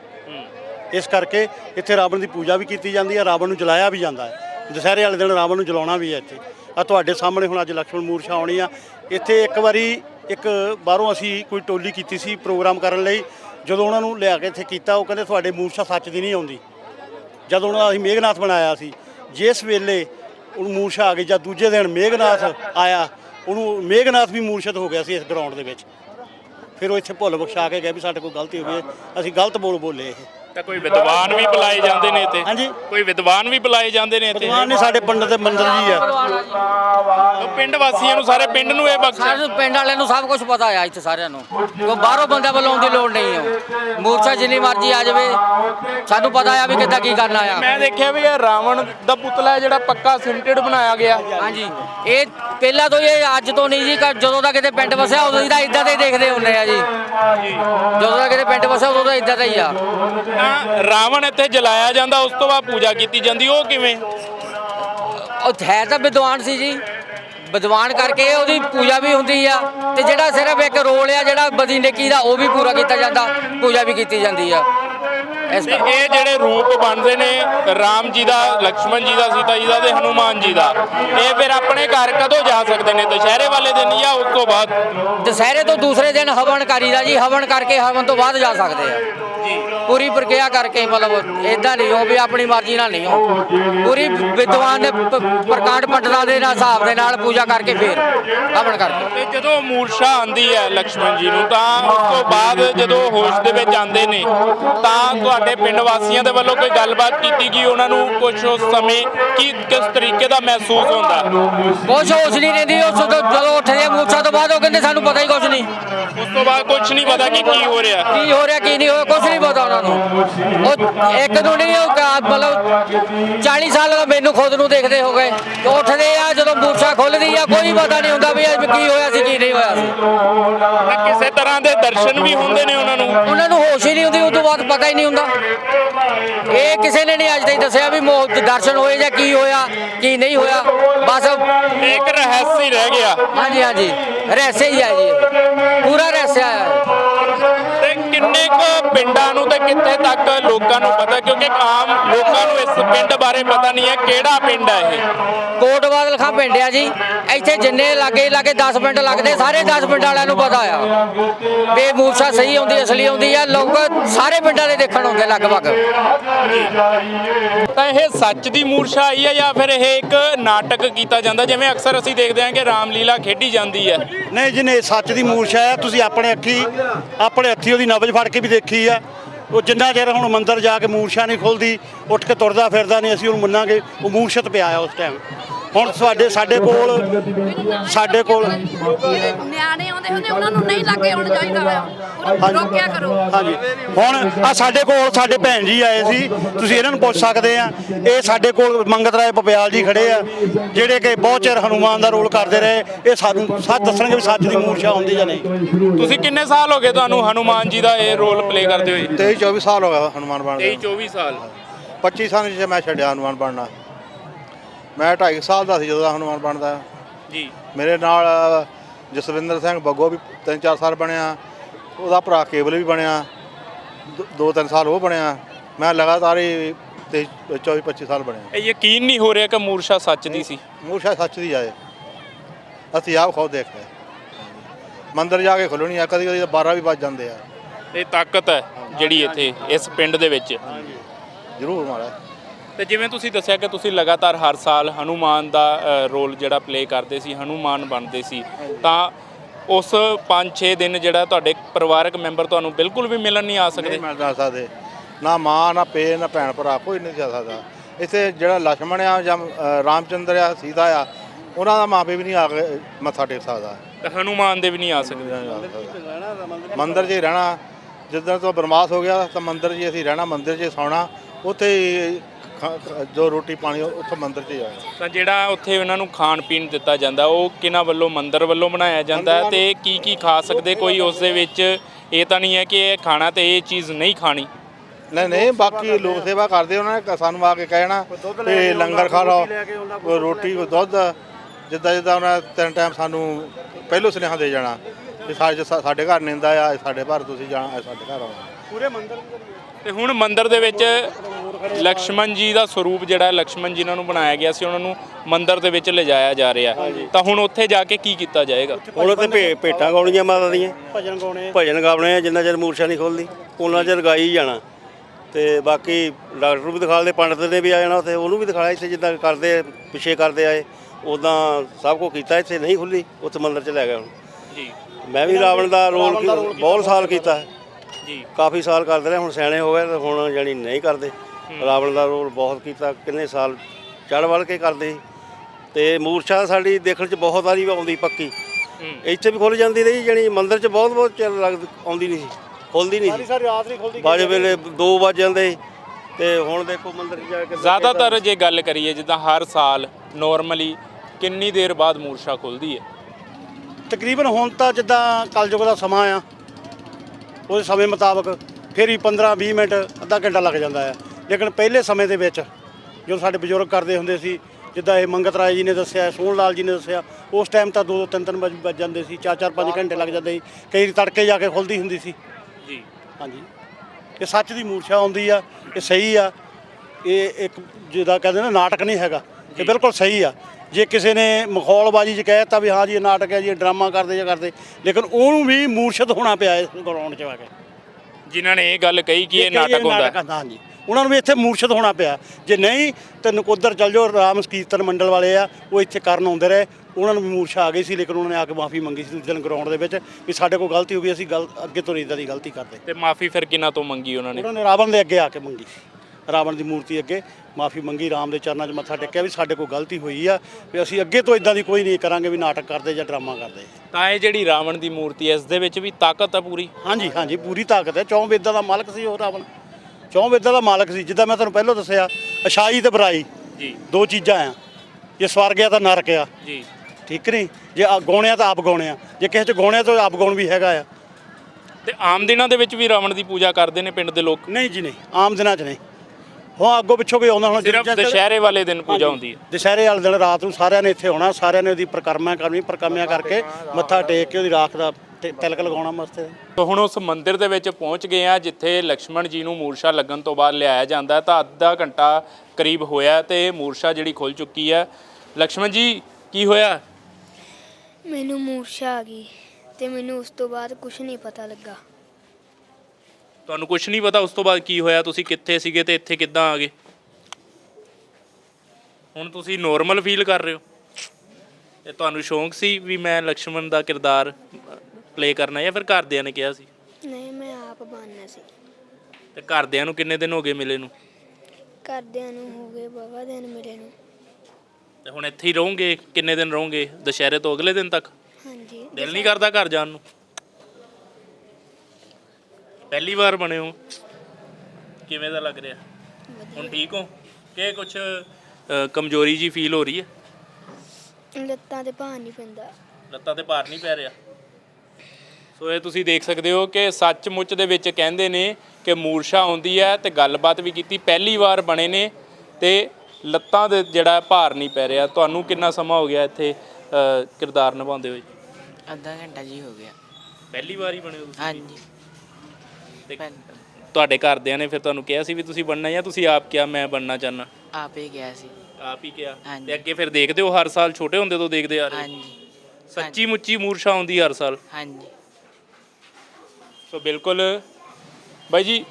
ਇਸ ਕਰਕੇ ਇੱਥੇ ਰਾਵਣ ਦੀ ਪੂਜਾ ਵੀ ਕੀਤੀ ਜਾਂਦੀ ਹੈ, ਰਾਵਣ ਨੂੰ ਜਲਾਇਆ ਵੀ ਜਾਂਦਾ ਹੈ। ਦੁਸਹਿਰੇ ਵਾਲੇ ਦਿਨ ਰਾਵਣ ਨੂੰ ਜਲਾਉਣਾ ਵੀ ਹੈ ਇੱਥੇ। ਆ ਤੁਹਾਡੇ ਸਾਹਮਣੇ ਹੁਣ ਅੱਜ ਲక్ష్మణ ਮੂਰਛਾ ਆਉਣੀ ਆ। ਇੱਥੇ ਇੱਕ ਵਾਰੀ ਇੱਕ ਬਾਹਰੋਂ ਅਸੀਂ ਕੋਈ ਟੋਲੀ ਕੀਤੀ ਸੀ ਪ੍ਰੋਗਰਾਮ ਕਰਨ ਲਈ। ਜਦੋਂ ਉਹਨਾਂ ਨੂੰ ਲਿਆ ਕੇ ਇੱਥੇ ਕੀਤਾ ਉਹ ਕਹਿੰਦੇ ਤੁਹਾਡੇ ਮੂਰਛਾ ਸੱਚ ਦੀ ਨਹੀਂ ਆਉਂਦੀ। ਜਦੋਂ ਉਹਨਾਂ ਦਾ ਅਸੀਂ ਮੇਘਨਾਥ ਬਣਾਇਆ ਸੀ ਜਿਸ ਵੇਲੇ ਉਹ ਮੂਰਛਾ ਆ ਗਈ ਜਾਂ ਦੂਜੇ ਦਿਨ ਮੇਘਨਾਥ ਆਇਆ ਉਹਨੂੰ ਮੇਘਨਾਥ ਵੀ ਮੂਰਛਤ ਹੋ ਗਿਆ ਸੀ ਇਸ ਗਰਾਊਂਡ ਦੇ ਵਿੱਚ। ਫਿਰ ਉਹ ਇੱਥੇ ਭੁੱਲ ਬਖਸ਼ਾ ਕੇ ਗਏ ਵੀ ਸਾਡੇ ਕੋਲ ਗਲਤੀ ਹੋ ਗਈ ਹੈ, ਅਸੀਂ ਗਲਤ ਬੋਲ ਬੋਲੇ ਇਹ। ਤਾਂ ਕੋਈ ਵਿਦਵਾਨ ਵੀ ਬੁਲਾਏ ਜਾਂਦੇ ਨੇ ਇੱਥੇ। ਹਾਂਜੀ। ਕੋਈ ਵਿਦਵਾਨ ਵੀ ਬੁਲਾਏ ਜਾਂਦੇ ਨੇ ਇੱਥੇ। ਭਗਵਾਨ ਨੇ ਸਾਡੇ ਪੰਡਤ ਦੇ ਮੰਦਰ ਜੀ ਆ। ਉਹ ਪਿੰਡ ਵਾਸੀਆਂ ਨੂੰ ਸਾਰੇ ਪਿੰਡ ਨੂੰ ਇਹ ਬਖਸ਼ਿਆ ਸਾਰੇ ਪਿੰਡ ਵਾਲਿਆਂ ਨੂੰ ਸਭ ਕੁਝ ਪਤਾ ਆ ਇੱਥੇ ਸਾਰਿਆਂ ਨੂੰ। ਕੋਈ ਬਾਹਰੋਂ ਬੰਦਾ ਬੁਲਾਉਣ ਦੀ ਲੋੜ ਨਹੀਂ ਹੈ ਮੂਰਛਾ ਜਿੰਨੀ ਮਰਜ਼ੀ ਆ ਜਾਵੇ ਸਾਨੂੰ ਪਤਾ ਆ ਵੀ ਕਿੱਦਾਂ ਕੀ ਕਰਨਾ ਆ। ਮੈਂ ਦੇਖਿਆ ਵੀ ਇਹ ਰਾਵਣ ਦਾ ਪੁਤਲਾ ਹੈ ਜਿਹੜਾ ਪੱਕਾ ਸਿੰਟਡ ਬਣਾਇਆ ਗਿਆ। ਹਾਂਜੀ। ਇਹ ਪਹਿਲਾਂ ਤੋਂ ਹੀ ਇਹ ਅੱਜ ਤੋਂ ਨਹੀਂ ਜੀ ਕ- ਜਦੋਂ ਦਾ ਕਿਤੇ ਪਿੰਡ ਵਸਿਆ ਉਦੋਂ ਦੀ ਤਾਂ ਇਦਾਂ ਦੇ ਹੀ ਦੇਖਦੇ ਹੁੰਦੇ ਆ ਜੀ। ਜਦੋਂ ਦਾ ਕਿਤੇ ਪਿੰਡ ਵਸਿਆ ਉਦੋਂ ਦਾ ਇਦਾਂ ਦਾ ਹੀ ਆ। ਤਾਂ ਰਾਵਣ ਇੱਥੇ ਜਲਾਇਆ ਜਾਂਦਾ ਉਸ ਤੋਂ ਬਾਅਦ ਪੂਜਾ ਕੀਤੀ ਜਾਂਦੀ ਉਹ ਕਿਵੇਂ? ਉਹ ਹੈ ਤਾਂ ਵਿਦਵਾਨ ਸੀ ਜੀ। ਵਿਦਵਾਨ ਕਰਕੇ ਉਹਦੀ ਪੂਜਾ ਵੀ ਹੁੰਦੀ ਆ ਤੇ ਜਿਹੜਾ ਸਿਰਫ ਇੱਕ ਰੋਲ ਆ ਜਿਹੜਾ ਬਦੀ ਨੇਕੀ ਦਾ ਉਹ ਵੀ ਪੂਰਾ ਕੀਤਾ ਜਾਂਦਾ ਪੂਜਾ ਵੀ ਕੀਤੀ ਜਾਂਦੀ ਆ। ਇਸ ਤੇ ਕਰਕੇ ਇਹ ਜਿਹੜੇ ਰੂਪ ਬਣਦੇ ਨੇ ਰਾਮ ਜੀ ਦਾ ਲਕਸ਼ਮਣ ਜੀ ਦਾ ਸੀਤਾ ਜੀ ਦਾ ਤੇ ਹਨੂਮਾਨ ਜੀ ਦਾ ਇਹ ਫਿਰ ਆਪਣੇ ਘਰ ਕਦੋਂ ਜਾ ਸਕਦੇ ਨੇ? ਦੁਸ਼ਹਿਰੇ ਵਾਲੇ ਦਿਨ ਜਾਂ ਉਸ ਤੋਂ ਬਾਅਦ? ਦੁਸਹਿਰੇ ਤੋਂ ਦੂਸਰੇ ਦਿਨ ਹਵਨ ਕਰੀਦਾ ਜੀ ਹਵਨ ਕਰਕੇ ਹਵਨ ਤੋਂ ਬਾਅਦ ਜਾ ਸਕਦੇ ਆ। ਪੂਰੀ ਪ੍ਰਕਿਰਿਆ ਕਰਕੇ ਮਤਲਬ ਇਦਾਂ ਨਹੀਂ ਹੋ ਵੀ ਆਪਣੀ ਮਰਜ਼ੀ ਨਾਲ ਨਹੀਂ ਹੋ ਪੂਰੀ ਵਿਦਵਾਨ ਦੇ ਪ- ਪ੍ਰਕਾਂਡ ਪੰਡਤਾਂ ਦੇ ਨਾਲ ਹਿਸਾਬ ਦੇ ਨਾਲ ਪੂਜਾ ਕਰਕੇ ਫਿਰ ਹਵਨ ਕਰਕੇ ਤੇ ਜਦੋਂ ਮੂਰਛਾ ਆਂਦੀ ਹੈ ਲਕਸ਼ਮਣ ਜੀ ਨੂੰ ਤਾਂ ਉਸ ਤੋਂ ਬਾਅਦ ਜਦੋਂ ਹੋਸ਼ ਦੇ ਵਿੱਚ ਆਉਂਦੇ ਨੇ ਤਾਂ ਤੁਹਾਡੇ ਪਿੰਡ ਵਾਸੀਆਂ ਦੇ ਵੱਲੋਂ ਕੋਈ ਗੱਲਬਾਤ ਕੀਤੀ ਗਈ? ਉਹਨਾਂ ਨੂੰ ਕੁਝ ਉਸ ਸਮੇਂ ਕੀ ਕਿਸ ਤਰੀਕੇ ਦਾ ਮਹਿਸੂਸ ਹੁੰਦਾ? ਕੁਛ ਹੋਸ਼ ਨਹੀਂ ਰਹਿੰਦੀ ਉਸ ਤੋਂ ਜਦੋਂ ਉੱਠਦੇ ਮੂਰਛਾ ਤੋਂ ਬਾਅਦ ਉਹ ਕਹਿੰਦੇ ਸਾਨੂੰ ਪਤਾ ਹੀ ਕੁਛ ਨਹੀਂ। ਉਸ ਤੋਂ ਬਾਅਦ ਕੁਝ ਨਹੀਂ ਪਤਾ ਕਿ ਕੀ ਹੋ ਰਿਹਾ। ਕੀ ਹੋ ਰਿਹਾ ਕੀ ਨਹੀਂ ਹੋ ਰਿਹਾ ਕੁਛ ਨਹੀਂ ਨਹੀਂ ਪਤਾ ਉਹਨਾਂ ਨੂੰ। ਉਹ ਇੱਕ ਨੂੰ ਨਹੀਂ ਉਹ ਕਾ- ਮਤਲਬ 40 ਸਾਲ ਦਾ ਮੈਨੂੰ ਖੁਦ ਨੂੰ ਦੇਖਦੇ ਹੋ ਗਏ। ਉੱਠਦੇ ਆ ਜਦੋਂ ਮੂਰਛਾ ਖੁੱਲਦੀ ਆ ਕੋਈ ਪਤਾ ਨਹੀਂ ਹੁੰਦਾ ਵੀ ਅੱਜ ਕੀ ਹੋਇਆ ਸੀ ਕੀ ਨਹੀਂ ਹੋਇਆ ਸੀ। ਤਾਂ ਕਿਸੇ ਤਰ੍ਹਾਂ ਦੇ ਦਰਸ਼ਨ ਵੀ ਹੁੰਦੇ ਨੇ ਉਹਨਾਂ ਨੂੰ। ਉਹਨਾਂ ਨੂੰ ਹੋਸ਼ ਹੀ ਨਹੀਂ ਹੁੰਦੀ ਉਸ ਤੋਂ ਬਾਅਦ ਪਤਾ ਹੀ ਨਹੀਂ ਹੁੰਦਾ। ਇਹ ਕਿਸੇ ਨੇ ਨਹੀਂ ਅੱਜ ਤਾਈਂ ਦੱਸਿਆ ਵੀ ਮੋ ਦਰਸ਼ਨ ਹੋਏ ਜਾਂ ਕੀ ਹੋਇਆ ਕੀ ਨਹੀਂ ਹੋਇਆ। ਬਸ ਇੱਕ ਰਹੱਸ ਹੀ ਰਹਿ ਗਿਆ। ਹਾਂਜੀ ਹਾਂਜੀ। ਰਹਿਸੇ ਹੀ ਹੈ ਜੀ। ਪੂਰਾ ਰਹਿਸਿਆ ਹੈ ਤੇ ਕਿੰਨੇ ਕੁ ਪਿੰਡਾਂ ਨੂੰ ਤੇ ਕਿੱਥੇ ਤੱਕ ਲੋਕਾਂ ਨੂੰ ਪਤਾ ਕਿਉਂਕਿ ਆਮ ਲੋਕਾਂ ਨੂੰ ਇਸ ਪਿੰਡ ਬਾਰੇ ਪਤਾ ਨਹੀਂ ਹੈ ਕਿਹੜਾ ਪਿੰਡ ਹੈ ਇਹ। ਕੋਟ ਬਾਦਲ ਖਾਂ ਪਿੰਡ ਆ ਜੀ। ਇੱਥੇ ਜਿੰਨੇ ਲਾਗੇ ਲਾਗੇ 10 ਪਿੰਡ ਲੱਗਦੇ ਸਾਰੇ 10 ਪਿੰਡ ਵਾਲਿਆਂ ਨੂੰ ਪਤਾ ਆ। ਵੀ ਮੂਰਛਾ ਸਹੀ ਆਉਂਦੀ ਅਸਲੀ ਆਉਂਦੀ ਆ। ਲੋਕ ਸਾਰੇ ਪਿੰਡਾਂ ਦੇ ਦੇਖਣ ਆਉਂਦੇ ਲਗਭਗ। ਤਾਂ ਇਹ ਸੱਚ ਦੀ ਮੂਰਛਾ ਆਈ ਹੈ ਜਾਂ ਫਿਰ ਇਹ ਇੱਕ ਨਾਟਕ ਕੀਤਾ ਜਾਂਦਾ ਜਿਵੇਂ ਅਕਸਰ ਅਸੀਂ ਦੇਖਦੇ ਹਾਂ ਕਿ ਰਾਮਲੀਲਾ ਖੇਡੀ ਜਾਂਦੀ ਹੈ? ਨਹੀਂ ਜਿਹਨੇ ਸੱਚ ਦੀ ਮੂਰਛਾ ਹੈ। ਤੁਸੀਂ ਆਪਣੇ ਅੱਖੀ ਆਪਣੇ ਹੱਥੀ ਉਹਦੀ ਨਬਜ਼ ਫੜ ਕੇ ਵੀ ਦੇਖੀ ਆ। ਉਹ ਜਿੰਨਾ ਚਿਰ ਹੁਣ ਮੰਦਰ ਜਾ ਕੇ ਮੂਰਛਾ ਨਹੀਂ ਖੁੱਲਦੀ, ਉੱਠ ਕੇ ਤੁਰਦਾ ਫਿਰਦਾ ਨਹੀਂ, ਅਸੀਂ ਉਹਨੂੰ ਮੰਨਾਂਗੇ। ਉਹ ਮੂਰਛਤ ਪਿਆ ਆ ਉਸ ਟਾਈਮ ਹੁਣ ਸਾਡੇ ਸਾਡੇ ਕੋਲ ਸਾਡੇ ਕੋਲ ਨਿਆਣੇ ਆਉਂਦੇ ਹੁੰਦੇ ਉਹਨਾਂ ਨੂੰ ਨਹੀਂ ਲੱਗੇ ਆਉਣਾ ਚਾਹੀਦਾ ਉਹਨੂੰ ਰੋਕਿਆ ਕਰੋ। ਹਾਂਜੀ। ਹੁਣ ਆ ਸਾਡੇ ਕੋਲ ਸਾਡੇ ਭੈਣ ਜੀ ਆਏ ਸੀ। ਤੁਸੀਂ ਇਹਨਾਂ ਨੂੰ ਪੁੱਛ ਸਕਦੇ ਆ। ਇਹ ਸਾਡੇ ਕੋਲ ਮੰਗਤ ਰਾਏ ਪਪਿਆਲ ਜੀ ਖੜੇ ਆ ਜਿਹੜੇ ਕਿ ਬਹੁਤ ਚਿਰ ਹਨੂਮਾਨ ਦਾ ਰੋਲ ਕਰਦੇ ਰਹੇ। ਇਹ ਸਾਨੂੰ ਸੱਚ ਦੱਸਣਗੇ ਵੀ ਸੱਚ ਦੀ ਮੂਰਛਾ ਹੁੰਦੀ ਜਾਂ ਨਹੀਂ। ਤੁਸੀਂ ਕਿੰਨੇ ਸਾਲ ਹੋ ਗਏ ਤੁਹਾਨੂੰ ਹਨੂਮਾਨ ਜੀ ਦਾ ਇਹ ਰੋਲ ਪਲੇ ਕਰਦੇ ਹੋਏ? 23 24 ਸਾਲ ਹੋ ਗਿਆ ਹਨੂਮਾਨ ਬਣਦੇ 23 24 ਸਾਲ। 25 ਸਾਲ ਚ ਮੈਂ ਛੱਡਿਆ ਹਨੂਮਾਨ ਬਣਨਾ। ਮੈਂ 2.5 ਸਾਲ ਦਾ ਸੀ ਜਦੋਂ ਦਾ ਹਨੂਮਾਨ ਬਣਦਾ। ਜੀ। ਮੇਰੇ ਨਾਲ ਜਸਵਿੰਦਰ ਸਿੰਘ ਬੱਗੋ ਵੀ 3-4 ਸਾਲ ਬਣਿਆ ਉਹਦਾ ਭਰਾ ਕੇਬਲ ਵੀ ਬਣਿਆ 2-3 ਸਾਲ ਉਹ ਬਣਿਆ। ਮੈਂ ਲਗਾਤਾਰ ਹੀ 24-25 ਸਾਲ ਬਣਿਆ। ਇਹ ਯਕੀਨ ਨਹੀਂ ਹੋ ਰਿਹਾ ਕਿ ਮੂਰਛਾ ਸੱਚ ਦੀ ਸੀ। ਮੂਰਛਾ ਸੱਚ ਦੀ ਆਏ ਅਸੀਂ ਆਪ ਖੁਦ ਦੇਖਿਆ ਮੰਦਰ ਜਾ ਕੇ ਖੁੱਲਣੀ ਆ ਕਦੀ ਕਦੀ ਤਾਂ 12 ਵੀ ਵੱਜ ਜਾਂਦੇ ਆ। ਇਹ ਤਾਕਤ ਹੈ ਜਿਹੜੀ ਇੱਥੇ ਇਸ ਪਿੰਡ ਦੇ ਵਿੱਚ। ਜ਼ਰੂਰ ਮਾਰਾ ਤੇ ਜਿਵੇਂ ਤੁਸੀਂ ਦੱਸਿਆ ਕਿ ਤੁਸੀਂ ਲਗਾਤਾਰ ਹਰ ਸਾਲ ਹਨੂਮਾਨ ਦਾ ਰੋਲ ਜਿਹੜਾ ਪਲੇ ਕਰਦੇ ਸੀ ਹਨੂਮਾਨ ਬਣਦੇ ਸੀ ਤਾਂ ਉਸ 5-6 ਦਿਨ ਜਿਹੜਾ ਤੁਹਾਡੇ ਪਰਿਵਾਰਕ ਮੈਂਬਰ ਤੁਹਾਨੂੰ ਬਿਲਕੁਲ ਵੀ ਮਿਲਣ ਨਹੀਂ ਆ ਸਕਦੇ? ਨਹੀਂ ਮਿਲ ਸਕਦੇ। ਨਾ ਮਾਂ ਨਾ ਪੇ ਨਾ ਭੈਣ ਭਰਾ ਕੋਈ ਨਹੀਂ ਜਾ ਸਕਦਾ। ਇੱਥੇ ਜਿਹੜਾ ਲక్ష్మణ ਆ ਜਾਂ ਰਾਮਚੰਦਰ ਆ ਸੀਤਾ ਆ ਉਹਨਾਂ ਦਾ ਮਾਪੇ ਵੀ ਨਹੀਂ ਆ ਕੇ ਮੱਥਾ ਟੇਕ ਸਕਦਾ। ਤੇ ਹਨੂਮਾਨ ਦੇ ਵੀ ਨਹੀਂ ਆ ਸਕਦੇ। ਮੰਦਰ 'ਚ ਰਹਿਣਾ ਜਿੱਦਾਂ ਤੋਂ ਬਰਮਾਸ ਹੋ ਗਿਆ ਤਾਂ ਮੰਦਰ 'ਚ ਅਸੀਂ ਰਹਿਣਾ ਮੰਦਰ 'ਚ ਸੌਣਾ। ਉੱਥੇ ਖਾ- ਖਾ- ਜੋ ਰੋਟੀ ਪਾਣੀ ਉਹ- ਉੱਥੇ ਮੰਦਿਰ 'ਚ ਹੀ ਆਇਆ ਤਾਂ ਜਿਹੜਾ ਉੱਥੇ ਉਹਨਾਂ ਨੂੰ ਖਾਣ ਪੀਣ ਦਿੱਤਾ ਜਾਂਦਾ ਉਹ ਕਿਹਨਾਂ ਵੱਲੋਂ ਮੰਦਿਰ ਵੱਲੋਂ ਬਣਾਇਆ ਜਾਂਦਾ ਹੈ ਤੇ ਕੀ ਕੀ ਖਾ ਸਕਦੇ? ਕੋਈ ਉਸ ਦੇ ਵਿੱਚ ਇਹ ਤਾਂ ਨਹੀਂ ਹੈ ਕਿ ਇਹ ਖਾਣਾ ਤੇ ਇਹ ਚੀਜ਼ ਨਹੀਂ ਖਾਣੀ। ਨਹੀਂ ਨਹੀਂ ਬਾਕੀ ਲੋਕ ਸੇਵਾ ਕਰਦੇ ਉਹਨਾਂ ਨੇ ਸਾਨੂੰ ਆ ਕੇ ਕਹਿਣਾ ਤੇ ਲੰਗਰ ਖਾ ਲਓ ਕੋਈ ਰੋਟੀ ਕੋਈ ਦੁੱਧ ਜਿੱਦਾਂ ਜਿੱਦਾਂ ਉਹਨਾਂ ਤਿੰਨ ਟਾਈਮ ਸਾਨੂੰ ਪਹਿਲੋਂ ਸੁਨੇਹਾ ਦੇ ਜਾਣਾ ਕਿ ਸਾਡੇ ਸਾਡੇ ਘਰ ਨਿੰਦਾ ਆ ਇਹ ਸਾਡੇ ਘਰ ਤੁਸੀਂ ਜਾਣਾ ਇਹ ਸਾਡੇ ਘਰ ਆਉਣਾ ਤੇ ਹੁਣ ਮੰਦਿਰ ਦੇ ਵਿੱਚ ਲਕਸ਼ਮਣ ਜੀ ਦਾ ਸਰੂਪ ਜਿਹੜਾ ਲਕਸ਼ਮਣ ਜੀ ਨੂੰ ਬਣਾਇਆ ਗਿਆ ਸੀ ਉਹਨਾਂ ਨੂੰ ਮੰਦਿਰ ਦੇ ਵਿੱਚ ਲਿਜਾਇਆ ਜਾ ਰਿਹਾ ਤਾਂ ਹੁਣ ਉੱਥੇ ਜਾ ਕੇ ਕੀ ਕੀਤਾ ਜਾਏਗਾ? ਹੁਣ ਉੱਥੇ ਭੇ ਭੇਟਾਂ ਗਾਉਣੀਆਂ ਮਾਤਾ ਦੀਆਂ। ਭਜਨ ਗਾਉਣੇ ਭਜਨ ਗਾਉਣੇ ਆ ਜਿੰਨਾ ਚਿਰ ਮੂਰਛਾ ਨਹੀਂ ਖੋਲਦੀ ਉਹਨਾਂ ਚਿਰ ਗਾਈ ਜਾਣਾ। ਤੇ ਬਾਕੀ ਡਾਕਟਰ ਵੀ ਦਿਖਾ ਦਿਖਾਲਦੇ ਪੰਡਤ ਨੇ ਵੀ ਆ ਜਾਣਾ ਉੱਥੇ ਉਹਨੂੰ ਵੀ ਦਿਖਾ ਦਿਖਾਇਆ ਇੱਥੇ ਜਿੱਦਾਂ ਕਰਦੇ ਪਿੱਛੇ ਕਰਦੇ ਆਏ। ਉਦਾਂ ਸਭ ਕੁਝ ਕੀਤਾ ਇੱਥੇ ਨਹੀਂ ਖੁੱਲੀ ਉੱਥੇ ਮੰਦਿਰ ਚ ਲੈ ਗਿਆ ਹੁਣ। ਜੀ। ਮੈਂ ਵੀ ਰਾਵਣ ਦਾ ਰੋਲ ਬਹੁਤ ਸਾਲ ਕੀਤਾ। ਜੀ। ਕਾਫੀ ਸਾਲ ਕਰਦੇ ਰਹੇ ਹੁਣ ਸਿਆਣੇ ਹੋ ਗਏ ਤੇ ਹੁਣ ਜਾਨੀ ਨਹੀਂ ਕਰਦੇ। ਰਾਵਣ ਦਾ ਰੋਲ ਬਹੁਤ ਕੀਤਾ ਕਿੰਨੇ ਸਾਲ ਚੜ ਵੜ ਕੇ ਕਰਦੇ ਸੀ। ਤੇ ਮੂਰਛਾ ਸਾਡੀ ਦੇਖਣ ਚ ਬਹੁਤ ਵਾਰੀ ਆਉਂਦੀ ਪੱਕੀ। ਇੱਥੇ ਵੀ ਖੁੱਲ ਜਾਂਦੀ ਰਹੀ ਜਾਨੀ ਮੰਦਿਰ ਚ ਬਹੁਤ ਬਹੁਤ ਚਿਰ ਲੱਗ ਆਉਂਦੀ ਨਹੀਂ ਸੀ ਖੁੱਲਦੀ ਨਹੀਂ ਸੀ। ਸਾਰੀ ਰਾਤ ਨਹੀਂ ਖੁੱਲਦੀ ਬਾਜੇ ਵੇਲੇ 2 ਵਜ ਜਾਂਦੇ ਸੀ ਤੇ ਹੁਣ ਦੇਖੋ ਮੰਦਿਰ 'ਚ ਜਾ ਕੇ ਜ਼ਿਆਦਾਤਰ ਜੇ ਗੱਲ ਕਰੀਏ ਜਿੱਦਾਂ ਹਰ ਸਾਲ ਨਾਰਮਲੀ ਕਿੰਨੀ ਦੇਰ ਬਾਅਦ ਮੂਰਛਾ ਖੁੱਲਦੀ ਹੈ ਤਕਰੀਬਨ ਹੁਣ ਤਾਂ ਜਿੱਦਾਂ ਕਲਯੁਗ ਦਾ ਸਮਾਂ ਆ ਉਹਦੇ ਸਮੇਂ ਮੁਤਾਬਕ ਫਿਰ ਵੀ 15 20 ਮਿੰਟ ਅੱਧਾ ਘੰਟਾ ਲੱਗ ਜਾਂਦਾ ਆ। ਲੇਕਿਨ ਪਹਿਲੇ ਸਮੇਂ ਦੇ ਵਿੱਚ ਜਦੋਂ ਸਾਡੇ ਬਜ਼ੁਰਗ ਕਰਦੇ ਹੁੰਦੇ ਸੀ ਜਿੱਦਾਂ ਇਹ ਮੰਗਤ ਰਾਏ ਜੀ ਨੇ ਦੱਸਿਆ ਸੋਹਣ ਲਾਲ ਜੀ ਨੇ ਦੱਸਿਆ ਉਸ ਟਾਈਮ ਤਾਂ ਦੋ ਦੋ ਤਿੰਨ ਤਿੰਨ ਵਜ ਵੱਜ ਜਾਂਦੇ ਸੀ ਚਾਰ ਚਾਰ ਪੰਜ ਘੰਟੇ ਲੱਗ ਜਾਂਦੇ ਸੀ। ਕਈ ਵਾਰੀ ਤੜਕੇ ਜਾ ਕੇ ਖੁੱਲਦੀ ਹੁੰਦੀ ਸੀ। ਜੀ। ਹਾਂਜੀ। ਇਹ ਸੱਚ ਦੀ ਮੂਰਛਾ ਆਉਂਦੀ ਆ ਇਹ ਸਹੀ ਆ। ਇਹ ਇੱਕ ਜਿਹਦਾ ਕਹਿੰਦੇ ਨਾ ਨਾਟਕ ਨਹੀਂ ਹੈਗਾ। ਇਹ ਬਿਲਕੁਲ ਸਹੀ ਆ। ਜੇ ਕਿਸੇ ਨੇ ਮਖੌਲਬਾਜ਼ੀ 'ਚ ਕਹਿਤਾ ਵੀ ਹਾਂ ਜੀ ਇਹ ਨਾਟਕ ਹੈ ਜੀ ਇਹ ਡਰਾਮਾ ਕਰਦੇ ਜਾਂ ਕਰਦੇ ਲੇਕਿਨ ਉਹਨੂੰ ਵੀ ਮੂਰਛਤ ਹੋਣਾ ਪਿਆ ਇਸ ਗਰਾਊਂਡ 'ਚ ਆ ਕੇ। ਜਿਨ੍ਹਾਂ ਨੇ ਇਹ ਗੱਲ ਕਹੀ ਕਿ ਇਹ ਨਾਟਕ ਹੁੰਦਾ। ਹੈ। ਹਾਂਜੀ। ਉਹਨਾਂ ਨੂੰ ਵੀ ਇੱਥੇ ਮੂਰਛਤ ਹੋਣਾ ਪਿਆ। ਜੇ ਨਹੀਂ ਤਾਂ ਨਕੋਦਰ ਚੱਲ ਜਾਓ ਰਾਮ ਕੀਰਤਨ ਮੰਡਲ ਵਾਲੇ ਆ ਉਹ ਇੱਥੇ ਕਰਨ ਆਉਂਦੇ ਰਹੇ। ਉਹਨਾਂ ਨੂੰ ਵੀ ਮੂਰਛਾ ਆ ਗਈ ਸੀ ਲੇਕਿਨ ਉਹਨਾਂ ਨੇ ਆ ਕੇ ਮਾਫੀ ਮੰਗੀ ਸੀ ਦੂਜੇ ਦਿਨ ਗਰਾਊਂਡ ਦੇ ਵਿੱਚ ਵੀ ਸਾਡੇ ਕੋਲ ਗਲਤੀ ਹੋ ਗਈ ਅਸੀਂ ਗਲ ਅੱਗੇ ਤੋਂ ਨਹੀਂ ਇਦਾਂ ਦੀ ਗਲਤੀ ਕਰਦੇ। ਤੇ ਮਾਫੀ ਫਿਰ ਕਿਹਨਾਂ ਤੋਂ ਮੰਗੀ ਉਹਨਾਂ ਨੇ? ਉਹਨਾਂ ਨੇ ਰਾਵਣ ਦੇ ਅੱਗੇ ਆ ਕੇ ਮੰਗੀ। ਸੀ ਰਾਵਣ ਦੀ ਮੂਰਤੀ ਅੱਗੇ ਮਾਫੀ ਮੰਗੀ ਰਾਮ ਦੇ ਚਰਨਾਂ 'ਚ ਮੱਥਾ ਟੇਕਿਆ ਵੀ ਸਾਡੇ ਕੋਲ ਗਲਤੀ ਹੋਈ ਆ ਵੀ ਅਸੀਂ ਅੱਗੇ ਤੋਂ ਇਦਾਂ ਦੀ ਕੋਈ ਨਹੀਂ ਕਰਾਂਗੇ ਵੀ ਨਾਟਕ ਕਰਦੇ ਜਾਂ ਡਰਾਮਾ ਕਰਦੇ। ਤਾਂ ਇਹ ਜਿਹੜੀ ਰਾਵਣ ਦੀ ਮੂਰਤੀ ਹੈ ਇਸ ਦੇ ਵਿੱਚ ਵੀ ਤਾਕਤ ਹੈ ਪੂਰੀ? ਹਾਂਜੀ ਹਾਂਜੀ ਪੂਰੀ ਤਾਕਤ ਹੈ। ਚੌਂ ਵੇਦਾਂ ਦਾ ਮਾਲਕ ਸੀ ਉਹ ਰਾਵਣ। ਚੌਂ ਵੇਦਾਂ ਦਾ ਮਾਲਕ ਸੀ ਜਿੱਦਾਂ ਮੈਂ ਤੁਹਾਨੂੰ ਪਹਿਲਾਂ ਦੱਸਿਆ ਅਛਾਈ ਤੇ ਬੁਰਾਈ। ਜੀ। ਦੋ ਚੀਜ਼ਾਂ ਆ। ਜੇ ਸਵਰਗ ਆ ਤਾਂ ਨਰਕ ਆ। ਜੀ। ਠੀਕ ਨਹੀਂ? ਜੇ ਆ ਗਾਉਣਿਆ ਤਾਂ ਆਪ ਗਾਉਣਿਆ ਜੇ ਕਿਸੇ ਚ ਗਾਉਣਿਆ ਤਾਂ ਆਪ ਗਾਉਣ ਵੀ ਹੈਗਾ ਆ। ਤੇ ਆਮ ਦਿਨਾਂ ਦੇ ਵਿੱਚ ਵੀ ਰਾਵਣ ਦੀ ਪੂਜਾ ਕਰਦੇ ਨੇ ਪਿੰਡ ਦੇ ਲੋਕ? ਨਹੀਂ ਜੀ ਨਹੀਂ। ਆਮ ਦਿਨਾਂ 'ਚ ਨਹੀਂ। ਹਾਂ ਅੱਗੋਂ ਪਿੱਛੋਂ ਕੋਈ ਆਉਂਦਾ ਹੁਣ ਸਿਰਫ ਦੁਸ਼ਹਿਰੇ ਵਾਲੇ ਦਿਨ ਪੂਜਾ ਹੁੰਦੀ ਹੈ। ਦੁਸ਼ਹਿਰੇ ਵਾਲੇ ਦਿਨ ਰਾਤ ਨੂੰ ਸਾਰਿਆਂ ਨੇ ਇੱਥੇ ਆਉਣਾ ਸਾਰਿਆਂ ਨੇ ਉਹਦੀ ਪ੍ਰਕਰਮਾ ਕਰਨੀ ਪ੍ਰਕਰਮਿਆ ਕਰਕੇ ਮੱਥਾ ਟੇਕ ਕੇ ਉਹਦੀ ਰਾਖ ਦਾ ਤਿਲਕ ਲਗਾਉਣਾ ਵਾਸਤੇ ਤਾਂ ਹੁਣ ਉਸ ਮੰਦਿਰ ਦੇ ਵਿੱਚ ਪਹੁੰਚ ਗਏ ਆ ਜਿੱਥੇ ਲਕਸ਼ਮਣ ਜੀ ਨੂੰ ਮੂਰਛਾ ਲੱਗਣ ਤੋਂ ਬਾਅਦ ਲਿਆਇਆ ਜਾਂਦਾ ਤਾਂ ਅੱਧਾ ਘੰਟਾ ਕਰੀਬ ਹੋਇਆ ਤੇ ਮੂਰਛਾ ਜਿਹੜੀ ਖੁੱਲ ਚੁੱਕੀ ਹੈ। ਲਕਸ਼ਮਣ ਜੀ ਕੀ ਹੋਇਆ? ਮੈਨੂੰ ਮੂਰਛਾ ਆ ਗਈ ਤੇ ਮੈਨੂੰ ਉਸ ਤੋਂ ਬਾਅਦ ਕੁਝ ਨਹੀਂ ਪਤਾ ਲੱਗਾ। ਤੁਹਾਨੂੰ ਕੁਝ ਨਹੀਂ ਪਤਾ ਉਸ ਤੋਂ ਬਾਅਦ ਕੀ ਹੋਇਆ? ਤੁਸੀਂ ਕਿੱਥੇ ਸੀਗੇ ਤੇ ਇੱਥੇ ਕਿੱਦਾਂ ਆ ਗਏ? ਹੁਣ ਤੁਸੀਂ ਨੋਰਮਲ ਫੀਲ ਕਰ ਰਹੇ ਹੋ? ਤੇ ਤੁਹਾਨੂੰ ਸ਼ੌਂਕ ਸੀ ਵੀ ਮੈਂ ਲਕਸ਼ਮਣ ਦਾ ਕਿਰਦਾਰ ਪਲੇ ਕਰਨਾ ਜਾਂ ਫਿਰ ਘਰਦਿਆਂ ਨੇ ਕਿਹਾ ਸੀ? ਨਹੀਂ ਮੈਂ ਆਪ ਬਣਨਾ ਸੀ। ਤੇ ਘਰਦਿਆਂ ਨੂੰ ਕਿੰਨੇ ਦਿਨ ਹੋ ਗਏ ਮਿਲੇ ਨੂੰ? ਘਰਦਿਆਂ ਨੂੰ ਹੋ ਗਏ ਬਾਬਾ ਦਿਨ ਮਿਲੇ ਨੂੰ। ਤੇ ਹੁਣ ਇੱਥੇ ਹੀ ਰਹੋਗੇ? ਕਿੰਨੇ ਦਿਨ ਰਹੋਗੇ? ਦੁਸ਼ਹਿਰੇ ਤੋਂ ਅਗਲੇ ਦਿਨ ਤੱਕ? ਹਾਂਜੀ ਦਿਲ ਨਹੀਂ ਕਰਦਾ ਘਰ ਜਾਣ ਨੂੰ? ਪਹਿਲੀ ਵਾਰ ਬਣੇ ਹੋ। ਕਿਵੇਂ ਦਾ ਲੱਗ ਰਿਹਾ? ਹੁਣ ਠੀਕ ਹੋ? ਕਿ ਕੁਝ ਕਮਜ਼ੋਰੀ ਜੀ ਫੀਲ ਹੋ ਰਹੀ ਹੈ? ਲੱਤਾਂ ਤੇ ਭਾਰ ਨਹੀਂ ਪੈਂਦਾ। ਲੱਤਾਂ ਤੇ ਭਾਰ ਨਹੀਂ ਪੈ ਰਿਹਾ? ਸੋ ਇਹ ਤੁਸੀਂ ਦੇਖ ਸਕਦੇ ਹੋ ਕਿ ਸੱਚਮੁੱਚ ਦੇ ਵਿੱਚ ਕਹਿੰਦੇ ਨੇ ਕਿ ਮੂਰਛਾ ਹੁੰਦੀ ਹੈ ਤੇ ਗੱਲਬਾਤ ਵੀ ਕੀਤੀ ਪਹਿਲੀ ਵਾਰ ਬਣੇ ਨੇ ਤੇ ਲੱਤਾਂ ਦੇ ਜਿਹੜਾ ਭਾਰ ਨਹੀਂ ਪੈ ਰਿਹਾ। ਤੁਹਾਨੂੰ ਕਿੰਨਾ ਸਮਾਂ ਹੋ ਗਿਆ ਇੱਥੇ ਅ, ਕਿਰਦਾਰ ਨਿਭਾਉਂਦੇ ਹੋਏ? ਅੱਧਾ ਘੰਟਾ ਜੀ ਹੋ ਗਿਆ। ਪਹਿਲੀ ਵਾਰ ਹੀ ਬਣੇ ਹੋ ਤੁਸੀਂ? ਹਾਂਜੀ। ਤੇ ਤੁਹਾਡੇ ਘਰਦਿਆਂ ਨੇ ਫਿਰ ਤੁਹਾਨੂੰ ਕਿਹਾ ਸੀ ਵੀ ਤੁਸੀਂ ਬਣਨਾ ਜਾਂ ਤੁਸੀਂ ਆਪ ਕਿਹਾ ਮੈਂ ਬਣਨਾ ਚਾਹਨਾ ਆਪ ਹੀ ਗਿਆ ਸੀ। ਆਪ ਹੀ ਕਿਹਾ? ਹਾਂਜੀ। ਤੇ ਅੱਗੇ ਫਿਰ ਦੇਖਦੇ ਹੋ ਹਰ ਸਾਲ ਛੋਟੇ ਹੁੰਦੇ ਤੋਂ ਦੇਖਦੇ ਆ ਰਹੇ ਹੋ? ਹਾਂਜੀ। ਸੱਚੀ ਮੁੱਚੀ ਮੂਰਛਾ ਹੁੰਦੀ ਹਰ ਸਾਲ? ਹਾਂਜੀ। ਸੋ ਬਿਲਕੁਲ ਬਾਈ ਜੀ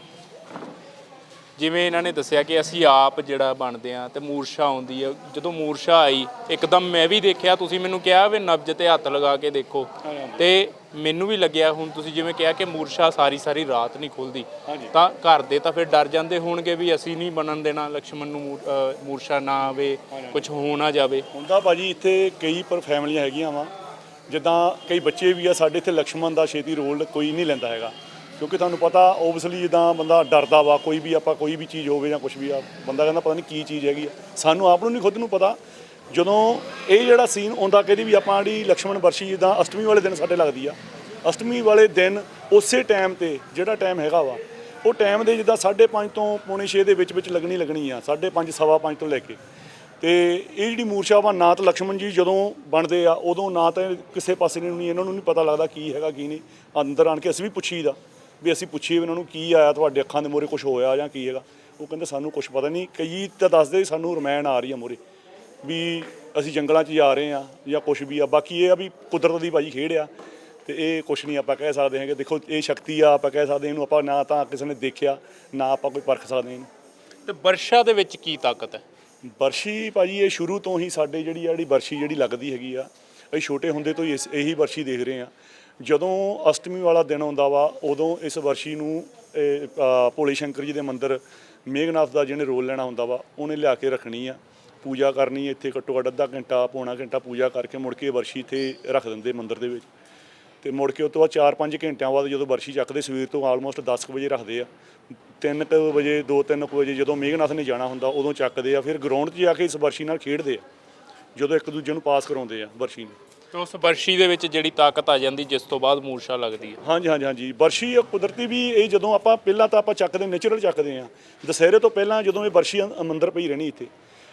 ਜਿਵੇਂ ਇਹਨਾਂ ਨੇ ਦੱਸਿਆ ਕਿ ਅਸੀਂ ਆਪ ਜਿਹੜਾ ਬਣਦੇ ਆ ਤੇ ਮੂਰਛਾ ਆਉਂਦੀ ਆ ਜਦੋਂ ਮੂਰਛਾ ਆਈ ਇੱਕਦਮ ਮੈਂ ਵੀ ਦੇਖਿਆ ਤੁਸੀਂ ਮੈਨੂੰ ਕਿਹਾ ਵੀ ਨਬਜ ਤੇ ਹੱਥ ਲਗਾ ਕੇ ਦੇਖੋ। ਤੇ ਮੈਨੂੰ ਵੀ ਲੱਗਿਆ ਹੁਣ ਤੁਸੀਂ ਜਿਵੇਂ ਕਿਹਾ ਕਿ ਮੂਰਛਾ ਸਾਰੀ ਸਾਰੀ ਰਾਤ ਨਹੀਂ ਖੁੱਲਦੀ। ਤਾਂ ਘਰ ਦੇ ਤਾਂ ਫਿਰ ਡਰ ਜਾਂਦੇ ਹੋਣਗੇ ਵੀ ਅਸੀਂ ਨਹੀਂ ਬਣਨ ਦੇਣਾ ਲక్ష్మణ ਨੂੰ ਮੂਰਛਾ ਨਾ ਆਵੇ ਕੁਝ ਹੋ ਨਾ ਜਾਵੇ। ਹੁੰਦਾ ਭਾਜੀ ਇੱਥੇ ਕਈ ਪਰ ਫੈਮਲੀਆਂ ਹੈਗੀਆਂ ਵਾ। ਜਿੱਦਾਂ ਕਈ ਬੱਚੇ ਵੀ ਆ, ਸਾਡੇ ਇੱਥੇ ਲਕਸ਼ਮਣ ਦਾ ਛੇਤੀ ਰੋਲ ਕੋਈ ਨਹੀਂ ਲੈਂਦਾ ਹੈਗਾ। ਕਿਉਂਕਿ ਤੁਹਾਨੂੰ ਪਤਾ ਓਬਵੀਅਸਲੀ ਜਿੱਦਾਂ ਬੰਦਾ ਡਰਦਾ ਵਾ, ਕੋਈ ਵੀ ਆਪਾਂ ਕੋਈ ਵੀ ਚੀਜ਼ ਹੋਵੇ ਜਾਂ ਕੁਝ ਵੀ ਆ, ਬੰਦਾ ਕਹਿੰਦਾ ਪਤਾ ਨਹੀਂ ਕੀ ਚੀਜ਼ ਹੈਗੀ ਆ। ਸਾਨੂੰ ਆਪ ਨੂੰ ਨਹੀਂ ਖੁਦ ਨੂੰ ਪਤਾ। ਜਦੋਂ ਇਹ ਜਿਹੜਾ ਸੀਨ ਆਉਂਦਾ ਕਦੀ ਵੀ ਆਪਾਂ ਜਿਹੜੀ ਲਕਸ਼ਮਣ ਵਰਸ਼ੀ ਜਿੱਦਾਂ ਅਸ਼ਟਮੀ ਵਾਲੇ ਦਿਨ ਸਾਡੇ ਲੱਗਦੀ ਆ। ਅਸ਼ਟਮੀ ਵਾਲੇ ਦਿਨ ਉਸੇ ਟਾਈਮ ਤੇ ਜਿਹੜਾ ਟਾਈਮ ਹੈਗਾ ਵਾ, ਉਹ ਟਾਈਮ ਦੇ ਜਿੱਦਾਂ 5:30 ਤੋਂ ਪੌਣੇ 6 ਦੇ ਵਿੱਚ ਵਿੱਚ ਲੱਗਣੀ ਲੱਗਣੀ ਆ 5:30 ਸਵਾ 5 ਤੋਂ ਲੈ ਕੇ। ਤੇ ਇਹ ਜਿਹੜੀ ਮੂਰਛਾ ਵਾ ਨਾ ਤਾਂ ਲక్ష్మణ ਜੀ ਜਦੋਂ ਬਣਦੇ ਆ, ਉਦੋਂ ਨਾ ਤਾਂ ਕਿਸੇ ਪਾਸੇ ਨਹੀਂ ਇਹਨਾਂ ਨੂੰ ਨਹੀਂ ਪਤਾ ਲੱਗਦਾ ਕੀ ਹੈਗਾ, ਕੀ ਨਹੀਂ। ਅੰਦਰ ਆਣ ਕੇ ਅਸੀਂ ਵੀ ਪੁੱਛੀਦਾ ਵੀ ਅਸੀਂ ਪੁੱਛੀਏ ਇਹਨਾਂ ਨੂੰ ਕੀ ਆਇਆ, ਤੁਹਾਡੇ ਅੱਖਾਂ ਦੇ ਮੋਰੇ ਕੁਝ ਹੋਇਆ ਜਾਂ ਕੀ ਹੈਗਾ। ਉਹ ਕਹਿੰਦੇ ਸਾਨੂੰ ਕੁਝ ਪਤਾ ਨਹੀਂ, ਕਈ ਤਾਂ ਦੱਸਦੇ ਸਾਨੂੰ ਰਮਾਇਣ ਆ ਰਹੀ ਆ ਮੋਰੇ ਵੀ ਅਸੀਂ ਜੰਗਲਾਂ 'ਚ ਜਾ ਰਹੇ ਆ ਜਾਂ ਕੁਝ ਵੀ ਆ। ਬਾਕੀ ਇਹ ਆ ਵੀ ਕੁਦਰਤ ਦੀ ਭਾਜੀ ਖੇਡ ਆ ਤੇ ਇਹ ਕੁਝ ਨਹੀਂ ਆਪਾਂ ਕਹਿ ਸਕਦੇ ਹੈਗੇ। ਦੇਖੋ, ਇਹ ਸ਼ਕਤੀ ਆ, ਆਪਾਂ ਕਹਿ ਸਕਦੇ ਇਹਨੂੰ ਆਪਾਂ ਨਾ ਤਾਂ ਕਿਸੇ ਨੇ ਦੇਖਿਆ, ਨਾ ਆਪਾਂ ਕੋਈ ਪਰਖ ਸਕਦੇ ਇਹਨੂੰ। ਤੇ ਵਰਸ਼ਾ ਦੇ ਵਿੱਚ ਕੀ ਤਾਕਤ ਹੈ? ਬਰਸ਼ੀ ਭਾਜੀ ਇਹ ਸ਼ੁਰੂ ਤੋਂ ਹੀ ਸਾਡੇ ਜਿਹੜੀ ਆ ਜਿਹੜੀ ਬਰਸ਼ੀ ਜਿਹੜੀ ਲੱਗਦੀ ਹੈਗੀ ਆ ਅਸੀਂ ਛੋਟੇ ਹੁੰਦੇ ਤੋਂ ਹੀ ਇਸ ਇਹੀ ਬਰਸ਼ੀ ਦੇਖ ਰਹੇ ਆ ਜਦੋਂ ਅਸ਼ਟਮੀ ਵਾਲਾ ਦਿਨ ਆਉਂਦਾ ਵਾ ਉਦੋਂ ਇਸ ਬਰਸ਼ੀ ਨੂੰ ਇਹ, ਅ, ਭੋਲੇ ਸ਼ੰਕਰ ਜੀ ਦੇ ਮੰਦਿਰ ਮੇਘਨਾਥ ਦਾ ਜਿਹਨੇ ਰੋਲ ਲੈਣਾ ਹੁੰਦਾ ਵਾ ਉਹਨੇ ਲਿਆ ਕੇ ਰੱਖਣੀ ਆ। ਪੂਜਾ ਕਰਨੀ ਇੱਥੇ ਘੱਟੋ ਘੱਟ ਅੱਧਾ ਘੰਟਾ ਪੌਣਾ ਘੰਟਾ ਪੂਜਾ ਕਰਕੇ ਮੁੜ ਕੇ ਬਰਸ਼ੀ ਇੱਥੇ ਰੱਖ ਦਿੰਦੇ ਮੰਦਿਰ ਦੇ ਵਿੱਚ। ਤੇ ਮੁੜ ਕੇ ਉਸ ਤੋਂ ਬਾਅਦ 4-5 ਘੰਟਿਆਂ ਬਾਅਦ ਜਦੋਂ ਬਰਸ਼ੀ ਚੱਕਦੇ ਸਵੇਰ ਤੋਂ ਆਲਮੋਸਟ 10 ਕੁ ਵਜੇ ਰੱਖਦੇ ਆ। 3 ਕੁ ਵਜੇ 2-3 ਕੁ ਵਜੇ ਜਦੋਂ ਮੇਘਨਾਥ ਨੇ ਜਾਣਾ ਹੁੰਦਾ ਉਦੋਂ ਚੱਕਦੇ ਆ ਫਿਰ ਗਰਾਊਂਡ 'ਚ ਜਾ ਕੇ ਇਸ ਬਰਸ਼ੀ ਨਾਲ ਖੇਡਦੇ ਆ। ਜਦੋਂ ਇੱਕ ਦੂਜੇ ਨੂੰ ਪਾਸ ਕਰਾਉਂਦੇ ਆ ਬਰਸ਼ੀ ਨੂੰ। ਤੇ ਉਸ ਵਰਸ਼ੀ ਦੇ ਵਿੱਚ ਜਿਹੜੀ ਤਾਕਤ ਆ ਜਾਂਦੀ ਜਿਸ ਤੋਂ ਬਾਅਦ ਮੂਰਛਾ ਲੱਗਦੀ ਹੈ ਹਾਂਜੀ ਹਾਂਜੀ ਹਾਂਜੀ। ਬਰਸ਼ੀ ਇਹ ਕੁਦਰਤੀ ਵੀ ਇਹ ਜਦੋਂ ਆਪਾਂ ਪਹਿਲਾਂ ਤਾਂ ਆਪਾਂ ਚੱਕਦੇ ਨੇਚਰਲ ਚੱਕਦੇ ਆ। ਦਸਹਿਰੇ ਤੋਂ ਪਹਿਲਾਂ ਜਦੋਂ ਇਹ ਬਰਸ਼ੀ ਅੰ- ਮੰਦਰ ਪਈ ਰਹਿਣੀ ਇੱਥੇ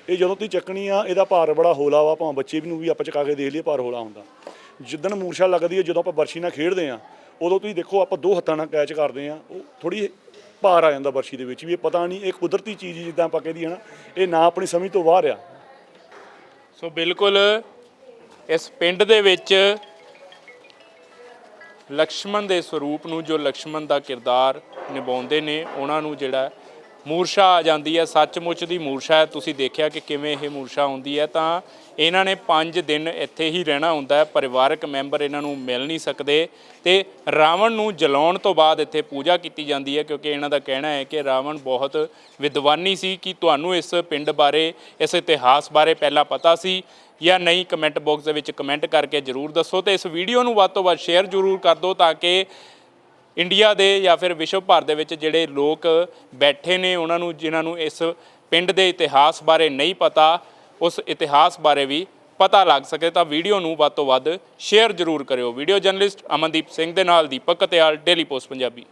ਇਹ ਜਦੋਂ ਤੁਸੀਂ ਚੱਕਣੀ ਆ ਇਹਦਾ ਭਾਰ ਬੜਾ ਹੌਲਾ ਵਾ ਭਾਵੇਂ ਬੱਚੇ ਵੀ ਨੂੰ ਵੀ ਆਪਾਂ ਚਕਾ ਕੇ ਦੇਖ ਲਈਏ ਭਾਰ ਹੌਲਾ ਹੁੰਦਾ। ਜਿੱਦਣ ਮੂਰਛਾ ਲੱਗਦੀ ਹੈ, ਜਦੋਂ ਆਪਾਂ ਬਰਸ਼ੀ ਨਾਲ ਖੇਡਦੇ ਆ ਉਦੋਂ ਤੁਸੀਂ ਦੇਖੋ ਆਪਾਂ ਦੋ ਹੱਥਾਂ ਨਾਲ ਕੈਚ ਕਰਦੇ ਆ ਉਹ ਥੋੜੀ ਭਾਰ ਆ ਜਾਂਦਾ ਬਰਸ਼ੀ ਦੇ ਵਿੱਚ ਵੀ, ਇਹ ਪਤਾ ਨਹੀਂ, ਇਹ ਕੁਦਰਤੀ ਚੀਜ਼ ਜਿੱਦਾਂ ਆਪਾਂ ਕਹਦੀ ਹੈ ਨਾ, ਇਹ ਨਾ ਆਪਣੀ ਸਮਝ ਤੋਂ ਬਾਹਰ ਆ। ਸੋ ਬਿਲਕੁਲ ਇਸ ਪਿੰਡ ਦੇ ਵਿੱਚ ਲਕਸ਼ਮਣ ਦੇ ਸਰੂਪ ਨੂੰ ਜੋ ਲਕਸ਼ਮਣ ਦਾ ਕਿਰਦਾਰ ਨਿਭਾਉਂਦੇ ਨੇ, ਉਹਨਾਂ ਨੂੰ ਜਿਹੜਾ ਮੂਰਛਾ ਆ ਜਾਂਦੀ ਹੈ, ਸੱਚਮੁੱਚ ਦੀ ਮੂਰਛਾ ਹੈ। ਤੁਸੀਂ ਦੇਖਿਆ ਕਿ ਕਿਵੇਂ ਇਹ ਮੂਰਛਾ ਹੁੰਦੀ ਹੈ, ਤਾਂ ਇਹਨਾਂ ਨੇ 5 ਦਿਨ ਇੱਥੇ ਹੀ ਰਹਿਣਾ ਹੁੰਦਾ ਹੈ, ਪਰਿਵਾਰਕ ਮੈਂਬਰ ਇਹਨਾਂ ਨੂੰ ਮਿਲ ਨਹੀਂ ਸਕਦੇ ਤੇ ਰਾਵਣ ਨੂੰ ਜਲਾਉਣ ਤੋਂ ਬਾਅਦ ਇੱਥੇ ਪੂਜਾ ਕੀਤੀ ਜਾਂਦੀ ਹੈ, ਕਿਉਂਕਿ ਇਹਨਾਂ ਦਾ ਕਹਿਣਾ ਹੈ ਕਿ ਰਾਵਣ ਬਹੁਤ ਵਿਦਵਾਨੀ ਸੀ ਕਿ ਤੁਹਾਨੂੰ ਇਸ ਪਿੰਡ ਬਾਰੇ, ਇਸ ਇਤਿਹਾਸ ਬਾਰੇ ਪਹਿਲਾਂ ਪਤਾ ਸੀ ਜਾਂ ਨਹੀਂ, ਕਮੈਂਟ ਬਾਕਸ ਦੇ ਵਿੱਚ ਕਮੈਂਟ ਕਰਕੇ ਜਰੂਰ ਦੱਸੋ ਤੇ ਇਸ ਵੀਡੀਓ ਨੂੰ ਵੱਧ ਤੋਂ ਵੱਧ ਸ਼ੇਅਰ ਜਰੂਰ ਕਰ ਦਿਓ ਤਾਂ ਕਿ ਇੰਡੀਆ ਦੇ ਜਾਂ ਫਿਰ ਵਿਸ਼ਵ ਭਰ ਦੇ ਵਿੱਚ ਜਿਹੜੇ ਲੋਕ ਬੈਠੇ ਨੇ, ਉਹਨਾਂ ਨੂੰ, ਜਿਨ੍ਹਾਂ ਨੂੰ ਇਸ ਪਿੰਡ ਦੇ ਇਤਿਹਾਸ ਬਾਰੇ ਨਹੀਂ ਪਤਾ ਉਸ ਇਤਿਹਾਸ ਬਾਰੇ ਵੀ ਪਤਾ ਲੱਗ ਸਕੇ ਤਾਂ ਵੀਡੀਓ ਨੂੰ ਵੱਧ ਤੋਂ ਵੱਧ ਸ਼ੇਅਰ ਜ਼ਰੂਰ ਕਰਿਓ। ਵੀਡੀਓ ਜਰਨਲਿਸਟ ਅਮਨਦੀਪ ਸਿੰਘ ਦੇ ਨਾਲ ਦੀਪਕ ਕਤਿਆਲ ਡੇਲੀ ਪੋਸਟ ਪੰਜਾਬੀ।